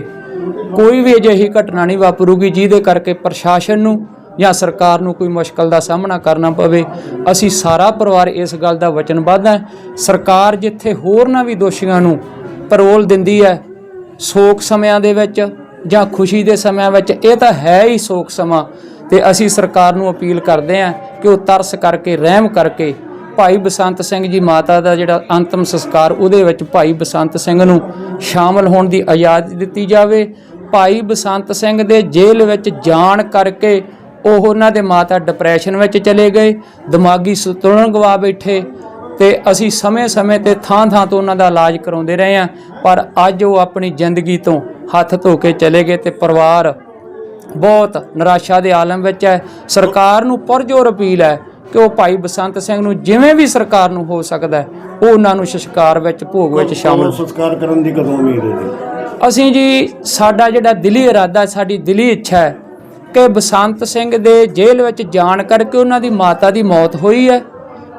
[SPEAKER 6] ਕੋਈ ਵੀ ਅਜਿਹੀ ਘਟਨਾ ਨਹੀਂ ਵਾਪਰੂਗੀ, ਜਿਹਦੇ ਕਰਕੇ ਪ੍ਰਸ਼ਾਸਨ ਨੂੰ ਜਾਂ ਸਰਕਾਰ ਨੂੰ ਕੋਈ ਮੁਸ਼ਕਲ ਦਾ ਸਾਹਮਣਾ ਕਰਨਾ ਪਵੇ। ਅਸੀਂ ਸਾਰਾ ਪਰਿਵਾਰ ਇਸ ਗੱਲ ਦਾ ਵਚਨਬੱਧ ਹੈ। ਸਰਕਾਰ ਜਿੱਥੇ ਹੋਰਨਾਂ ਵੀ ਦੋਸ਼ੀਆਂ ਨੂੰ ਪਰੋਲ ਦਿੰਦੀ ਹੈ, ਸੋਕ ਸਮਿਆਂ ਦੇ ਵਿੱਚ ਜਾਂ ਖੁਸ਼ੀ ਦੇ ਸਮਿਆਂ ਵਿੱਚ, ਇਹ ਤਾਂ ਹੈ ਹੀ ਸੋਕ ਸਮਾਂ। ਤੇ ਅਸੀਂ ਸਰਕਾਰ ਨੂੰ ਅਪੀਲ ਕਰਦੇ ਹਾਂ ਕਿ ਉਹ ਤਰਸ ਕਰਕੇ, ਰਹਿਮ ਕਰਕੇ ਭਾਈ ਬਸੰਤ ਸਿੰਘ ਜੀ ਮਾਤਾ ਦਾ ਜਿਹੜਾ ਅੰਤਮ ਸੰਸਕਾਰ, ਉਹਦੇ ਵਿੱਚ ਭਾਈ ਬਸੰਤ ਸਿੰਘ ਨੂੰ ਸ਼ਾਮਲ ਹੋਣ ਦੀ ਇਜਾਜ਼ਤ ਦਿੱਤੀ ਜਾਵੇ। ਭਾਈ ਬਸੰਤ ਸਿੰਘ ਦੇ ਜੇਲ੍ਹ ਵਿੱਚ ਜਾਣ ਕਰਕੇ ਉਹ ਉਹਨਾਂ ਦੇ ਮਾਤਾ ਡਿਪਰੈਸ਼ਨ ਵਿੱਚ ਚਲੇ ਗਏ, ਦਿਮਾਗੀ ਸੰਤੁਲਨ ਗਵਾ ਬੈਠੇ ਤੇ ਅਸੀਂ ਸਮੇਂ-ਸਮੇਂ ਤੇ ਥਾਂ-ਥਾਂ ਤੋਂ ਉਹਨਾਂ ਦਾ ਇਲਾਜ ਕਰਾਉਂਦੇ ਰਹੇ ਹਾਂ। ਪਰ ਅੱਜ ਉਹ ਆਪਣੀ ਜ਼ਿੰਦਗੀ ਤੋਂ ਹੱਥ ਧੋ ਕੇ ਚਲੇ ਗਏ ਤੇ ਪਰਿਵਾਰ ਬਹੁਤ ਨਿਰਾਸ਼ਾ ਦੇ ਆਲਮ ਵਿੱਚ ਹੈ। ਸਰਕਾਰ ਨੂੰ ਪੁਰਜੋਰ ਅਪੀਲ ਹੈ ਕਿ ਉਹ ਭਾਈ ਬਸੰਤ ਸਿੰਘ ਨੂੰ ਜਿਵੇਂ ਵੀ ਸਰਕਾਰ ਨੂੰ ਹੋ ਸਕਦਾ ਹੈ ਉਹ ਉਹਨਾਂ ਨੂੰ ਸੰਸਕਾਰ ਵਿੱਚ ਭੋਗ ਵਿੱਚ ਸ਼ਾਮਲ
[SPEAKER 12] ਸੰਸਕਾਰ ਕਰਨ ਦੀ ਕਦੋਂ ਉਮੀਦ ਹੈ
[SPEAKER 6] ਅਸੀਂ ਜੀ ਸਾਡਾ ਜਿਹੜਾ ਦਿਲੀ ਇਰਾਦਾ ਸਾਡੀ ਦਿਲੀ ਇੱਛਾ ਹੈ ਕਿ ਬਸੰਤ ਸਿੰਘ ਦੇ ਜੇਲ੍ਹ ਵਿੱਚ ਜਾਣ ਕਰਕੇ ਉਹਨਾਂ ਦੀ ਮਾਤਾ ਦੀ ਮੌਤ ਹੋਈ ਹੈ।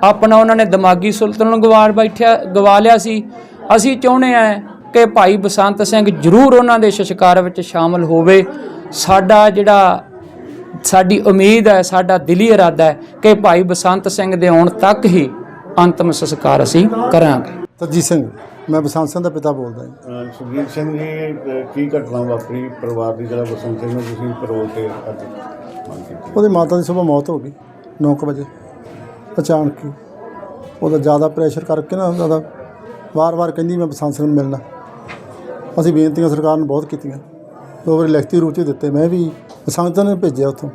[SPEAKER 6] ਆਪਣਾ ਉਹਨਾਂ ਨੇ ਦਿਮਾਗੀ ਸੁਲਤਾਨ ਗਵਾਰ ਬੈਠਿਆ ਗਵਾ ਲਿਆ ਸੀ। ਅਸੀਂ ਚਾਹੁੰਦੇ ਹਾਂ ਕਿ ਭਾਈ ਬਸੰਤ ਸਿੰਘ ਜ਼ਰੂਰ ਉਹਨਾਂ ਦੇ ਸੰਸਕਾਰ ਵਿੱਚ ਸ਼ਾਮਲ ਹੋਵੇ। ਸਾਡਾ ਜਿਹੜਾ ਸਾਡੀ ਉਮੀਦ ਹੈ ਸਾਡਾ ਦਿਲੀ ਇਰਾਦਾ ਹੈ ਕਿ ਭਾਈ ਬਸੰਤ ਸਿੰਘ ਦੇ ਆਉਣ ਤੱਕ ਹੀ ਅੰਤਮ ਸੰਸਕਾਰ ਅਸੀਂ ਕਰਾਂਗੇ।
[SPEAKER 13] ਤਰਜੀਤ ਸਿੰਘ ਮੈਂ ਬਸੰਤ ਸਿੰਘ ਦਾ ਪਿਤਾ ਬੋਲਦਾ ਜੀ।
[SPEAKER 12] ਸੁਖਬੀਰ ਸਿੰਘ ਜੀ ਕੀ ਘਟਨਾ ਵਾਪਰੀ? ਪਰਿਵਾਰ ਦੀ ਜਿਹੜਾ ਬਸੰਤ ਸਿੰਘ ਨੂੰ ਤੁਸੀਂ ਪਰੋਲ ਤੇ ਅੱਜ ਮੰਗ ਕੀਤੀ।
[SPEAKER 13] ਉਹਦੀ ਮਾਤਾ ਦੀ ਸਵੇਰ ਮੌਤ ਹੋ ਗਈ 9 ਵਜੇ। ਅਚਾਨਕ ਹੀ ਉਹਦਾ ਜ਼ਿਆਦਾ ਪ੍ਰੈਸ਼ਰ ਕਰਕੇ ਨਾ ਉਹਦਾ ਵਾਰ-ਵਾਰ ਕਹਿੰਦੀ ਮੈਂ ਬਸੰਤ ਸਿੰਘ ਨੂੰ ਮਿਲਣਾ। ਅਸੀਂ ਬੇਨਤੀਆਂ ਸਰਕਾਰ ਨੂੰ ਬਹੁਤ ਕੀਤੀਆਂ। ਦੋ ਵਾਰੀ ਲਿਖਤੀ ਰੂਪ 'ਚ ਦਿੱਤੇ ਮੈਂ ਵੀ ਬਸੰਤ ਨੇ ਭੇਜਿਆ ਉੱਥੋਂ।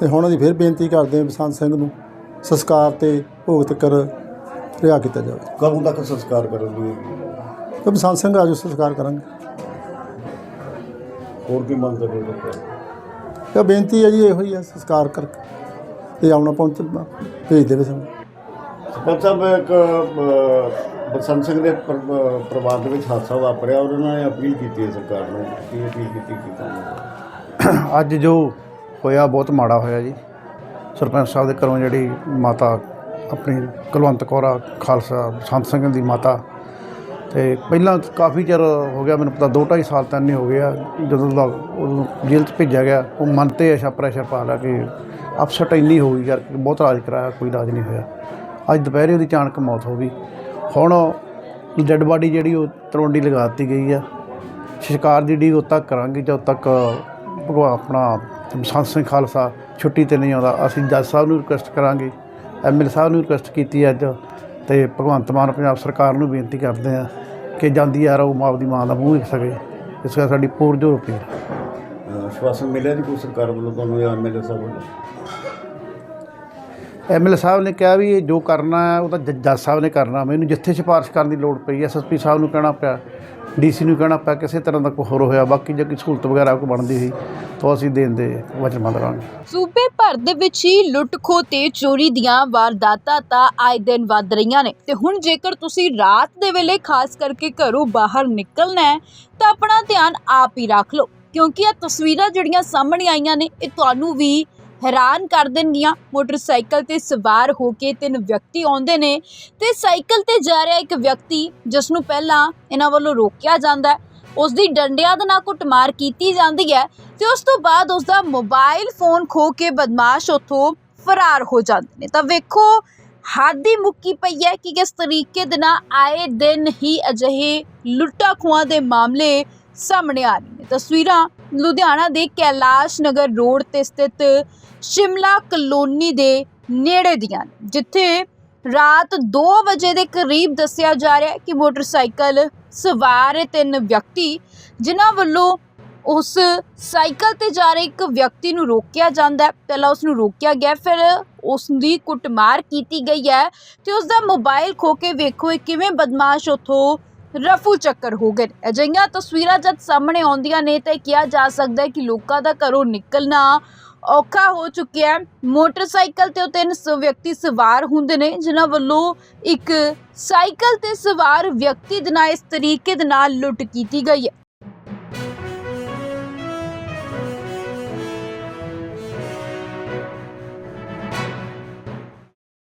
[SPEAKER 13] ਤੇ ਹੁਣ ਅਸੀਂ ਫਿਰ ਬੇਨਤੀ ਕਰਦੇ ਹਾਂ ਬਸੰਤ ਸਿੰਘ ਨੂੰ ਸੰਸਕਾਰ ਤੇ ਭੋਗ ਤੱਕ ਰਿਹਾ ਕੀਤਾ ਜਾਵੇ।
[SPEAKER 12] ਕਦੋਂ ਤੱਕ ਸੰਸਕਾਰ ਕਰਨ ਦੀ
[SPEAKER 13] ਤੇ ਬਸੰਤ ਸਿੰਘ ਆਜੋ ਸੰਸਕਾਰ ਕਰਾਂਗੇ।
[SPEAKER 12] ਹੋਰ ਕੀ ਮੰਗ ਕਰਦੇ ਹੋ?
[SPEAKER 13] ਇਹ ਬੇਨਤੀ ਹੈ ਜੀ ਇਹੋ ਹੀ ਹੈ ਸੰਸਕਾਰ ਕਰਕੇ। ਤੇ ਆਉਣਾ ਪਹੁੰਚ ਭੇਜ ਦੇਵੇ ਸਾਨੂੰ।
[SPEAKER 12] ਸਰਪੰਚ ਸਾਹਿਬ ਇੱਕ ਬਸੰਤ ਸਿੰਘ ਦੇ ਪਰ- ਪਰਿਵਾਰ ਦੇ ਵਿੱਚ ਹਾਦਸਾ ਵਾਪਰਿਆ ਔਰ ਉਹਨਾਂ ਨੇ ਅਪੀਲ ਕੀਤੀ ਹੈ ਸਰਕਾਰ ਨੂੰ ਕੀ ਅਪੀਲ ਕੀਤੀ ਕੀ ਕਰਨਾ <coughs>
[SPEAKER 14] ਅੱਜ ਜੋ ਹੋਇਆ ਬਹੁਤ ਮਾੜਾ ਹੋਇਆ ਜੀ। ਸਰਪੰਚ ਸਾਹਿਬ ਦੇ ਘਰੋਂ ਜਿਹੜੀ ਮਾਤਾ ਆਪਣੀ ਕੁਲਵੰਤ ਕੌਰਾ ਖਾਲਸਾ ਸੰਤ ਸਿੰਘ ਦੀ ਮਾਤਾ। ਤੇ ਪਹਿਲਾਂ ਕਾਫੀ ਚਿਰ ਹੋ ਗਿਆ, ਮੈਨੂੰ ਪਤਾ 2.5 ਸਾਲ ਤਾਂ ਨਹੀਂ ਹੋ ਗਿਆ ਜਦੋਂ ਦਾ ਉਹਨੂੰ ਜੇਲ੍ਹ 'ਚ ਭੇਜਿਆ ਗਿਆ, ਉਹ ਮਨ ਤੇ ਐਸਾ ਪ੍ਰੈਸ਼ਰ ਪਾ ਲਿਆ ਕਿ ਅਪਸੈਟ ਇੰਨੀ ਹੋ ਗਈ ਯਾਰ ਬਹੁਤ ਇਲਾਜ ਕਰਾਇਆ, ਕੋਈ ਇਲਾਜ ਨਹੀਂ ਹੋਇਆ। ਅੱਜ ਦੁਪਹਿਰੇ ਉਹਦੀ ਅਚਾਨਕ ਮੌਤ ਹੋ ਗਈ। ਹੁਣ ਡੈੱਡ ਬਾਡੀ ਜਿਹੜੀ ਉਹ ਤਲਵੰਡੀ ਲਗਾ ਦਿੱਤੀ ਗਈ ਆ। ਸ਼ਿਕਾਰ ਦੀ ਡੀ ਉਦੋਂ ਤੱਕ ਕਰਾਂਗੇ ਜਦੋਂ ਤੱਕ ਭਗਵਾ ਆਪਣਾ ਸੰਤ ਸਿੰਘ ਖਾਲਸਾ ਛੁੱਟੀ ਤੇ ਨਹੀਂ ਆਉਂਦਾ। ਅਸੀਂ ਜੱਜ ਸਾਹਿਬ ਨੂੰ ਰਿਕੁਐਸਟ ਕਰਾਂਗੇ ਐਮਐਲ ਸਾਹਿਬ ਨੂੰ ਰਿਕੁਐਸਟ ਕੀਤੀ ਅੱਜ ਤੇ ਭਗਵੰਤ ਮਾਨ ਪੰਜਾਬ ਸਰਕਾਰ ਨੂੰ ਬੇਨਤੀ ਕਰਦੇ ਆ ਕਿ ਜਾਂਦੀ ਆ ਉਹ ਆਪਦੀ ਮਾਂ ਦਾ ਮੂੰਹ ਦੇਖ ਸਕੇ। ਇਸ ਕਰਕੇ ਸਾਡੀ ਪੁਰਜੋਰ ਅਪੀਲ।
[SPEAKER 12] ਅਹ ਮਿਲਿਆ ਜੀ ਕੋਈ ਸਰਕਾਰ ਵੱਲੋਂ ਤੁਹਾਨੂੰ ਐਮਐਲਏ ਸਾਹਿਬ ਵੱਲੋਂ?
[SPEAKER 14] ਐਮਐਲਏ ਸਾਹਿਬ ਨੇ ਕਿਹਾ ਵੀ ਇਹ ਜੋ ਕਰਨਾ ਹੈ, ਉਹ ਤਾਂ ਜੱਜ ਸਾਹਿਬ ਨੇ ਕਰਨਾ। ਮੈਨੂੰ ਜਿੱਥੇ ਸਿਫਾਰਿਸ਼ ਕਰਨ ਦੀ ਲੋੜ ਪਈ ਐਸਐਸਪੀ ਸਾਹਿਬ ਨੂੰ ਕਹਿਣਾ ਪਿਆ ਡੀਸੀ ਨੂੰ ਕਹਿਣਾ ਪਿਆ, ਕਿਸੇ ਤਰ੍ਹਾਂ ਦਾ ਕੋਈ ਹੋਰ ਹੋਇਆ, ਬਾਕੀ ਜੇ ਕੋਈ ਸਹੂਲਤ ਵਗੈਰਾ ਕੋਈ ਬਣਦੀ ਸੀ, ਤਾਂ ਅਸੀਂ ਦੇਣ ਦੇ ਵਚਨਬੱਧ ਰਹਾਂਗੇ
[SPEAKER 1] ਸੂਬੇ ਭਰ ਦੇ ਵਿੱਚ ਹੀ ਲੁੱਟ ਤੇ ਚੋਰੀ ਦੀਆਂ ਵਾਰਦਾਤਾਂ ਤਾਂ ਆਏ ਦਿਨ ਵੱਧ ਰਹੀਆਂ ਨੇ। ਤੇ ਹੁਣ ਜੇਕਰ ਤੁਸੀਂ ਰਾਤ ਦੇ ਵੇਲੇ ਖਾਸ ਕਰਕੇ ਘਰੋਂ ਬਾਹਰ ਨਿਕਲਣਾ ਹੈ, ਤਾਂ ਆਪਣਾ ਧਿਆਨ ਆਪ ਹੀ ਰੱਖ ਲਓ, ਕਿਉਂਕਿ ਇਹ ਤਸਵੀਰਾਂ ਜਿਹੜੀਆਂ ਸਾਹਮਣੇ ਆਈਆਂ ਨੇ, ਇਹ ਤੁਹਾਨੂੰ ਵੀ ਹੈਰਾਨ ਕਰ ਦੇਣਗੀਆਂ ਮੋਟਰਸਾਈਕਲ ਤੇ ਸਵਾਰ ਹੋ ਕੇ ਤਿੰਨ ਵਿਅਕਤੀ ਆਉਂਦੇ ਨੇ ਤੇ ਸਾਈਕਲ ਤੇ ਜਾ ਰਿਹਾ ਇੱਕ ਵਿਅਕਤੀ ਜਿਸ ਨੂੰ ਪਹਿਲਾਂ ਇਹਨਾਂ ਵੱਲੋਂ ਰੋਕਿਆ ਜਾਂਦਾ ਹੈ। ਉਸ ਦੀ ਡੰਡਿਆਂ ਦੇ ਨਾਲ ਕੁੱਟਮਾਰ ਕੀਤੀ ਜਾਂਦੀ ਹੈ ਤੇ ਉਸ ਤੋਂ ਬਾਅਦ ਉਸ ਦਾ ਮੋਬਾਈਲ ਫੋਨ ਖੋ ਕੇ ਬਦਮਾਸ਼ ਉੱਥੋਂ ਫਰਾਰ ਹੋ ਜਾਂਦੇ ਨੇ। ਤਾਂ ਵੇਖੋ, ਹੱਦ ਹੀ ਮੁੱਕੀ ਪਈ ਹੈ ਕਿ ਕਿਸ ਤਰੀਕੇ ਦੇ ਨਾਲ ਆਏ ਦਿਨ ਹੀ ਅਜਿਹੇ ਲੁੱਟਾਂ ਖੋਹਾਂ ਦੇ ਮਾਮਲੇ ਸਾਹਮਣੇ ਆ ਰਹੇ ਨੇ। ਤਸਵੀਰਾਂ ਲੁਧਿਆਣਾ ਦੇ ਕੈਲਾਸ਼ ਨਗਰ ਰੋਡ ਤੇ ਸਥਿਤ ਸ਼ਿਮਲਾ ਕਲੋਨੀ ਦੇ ਨੇੜੇ ਦੀਆਂ ਜਿੱਥੇ ਰਾਤ 2 ਵਜੇ ਦੇ ਕਰੀਬ ਦੱਸਿਆ ਜਾ ਰਿਹਾ ਹੈ ਕਿ ਮੋਟਰਸਾਈਕਲ ਸਵਾਰ ਤਿੰਨ ਵਿਅਕਤੀ, ਜਿਨ੍ਹਾਂ ਵੱਲੋਂ ਉਸ ਸਾਈਕਲ ਤੇ ਜਾ ਰਹੇ ਇੱਕ ਵਿਅਕਤੀ ਨੂੰ ਰੋਕਿਆ ਜਾਂਦਾ ਹੈ। ਪਹਿਲਾਂ ਉਸ ਨੂੰ ਰੋਕਿਆ ਗਿਆ, ਫਿਰ ਉਸ ਦੀ ਕੁੱਟਮਾਰ ਕੀਤੀ ਗਈ ਹੈ ਤੇ ਉਸ ਦਾ ਮੋਬਾਈਲ ਖੋ ਕੇ ਵੇਖੋ ਇਹ ਕਿਵੇਂ ਬਦਮਾਸ਼ ਉਥੋਂ ਰਫੂ ਚੱਕਰ ਹੋ ਗਏ ਅਜਿਹੀਆਂ ਤਸਵੀਰਾਂ ਜਦ ਸਾਹਮਣੇ ਆਉਂਦੀਆਂ ਨੇ ਤਾਂ ਇਹ ਕਿਹਾ ਜਾ ਸਕਦਾ ਹੈ ਕਿ ਲੋਕਾਂ ਦਾ ਘਰੋਂ ਨਿਕਲਣਾ ਔਖਾ ਹੋ ਚੁੱਕਿਆ ਮੋਟਰਸਾਈਕਲ ਤੇ ਉਹ ਤਿੰਨ ਸ- ਵਿਅਕਤੀ ਸਵਾਰ ਹੁੰਦੇ ਨੇ, ਜਿਨ੍ਹਾਂ ਵੱਲੋਂ ਇੱਕ ਸਾਈਕਲ ਤੇ ਸਵਾਰ ਵਿਅਕਤੀ ਦੇ ਨਾਲ ਇਸ ਤਰੀਕੇ ਦੇ ਨਾਲ ਲੁੱਟ ਕੀਤੀ ਗਈ ਹੈ।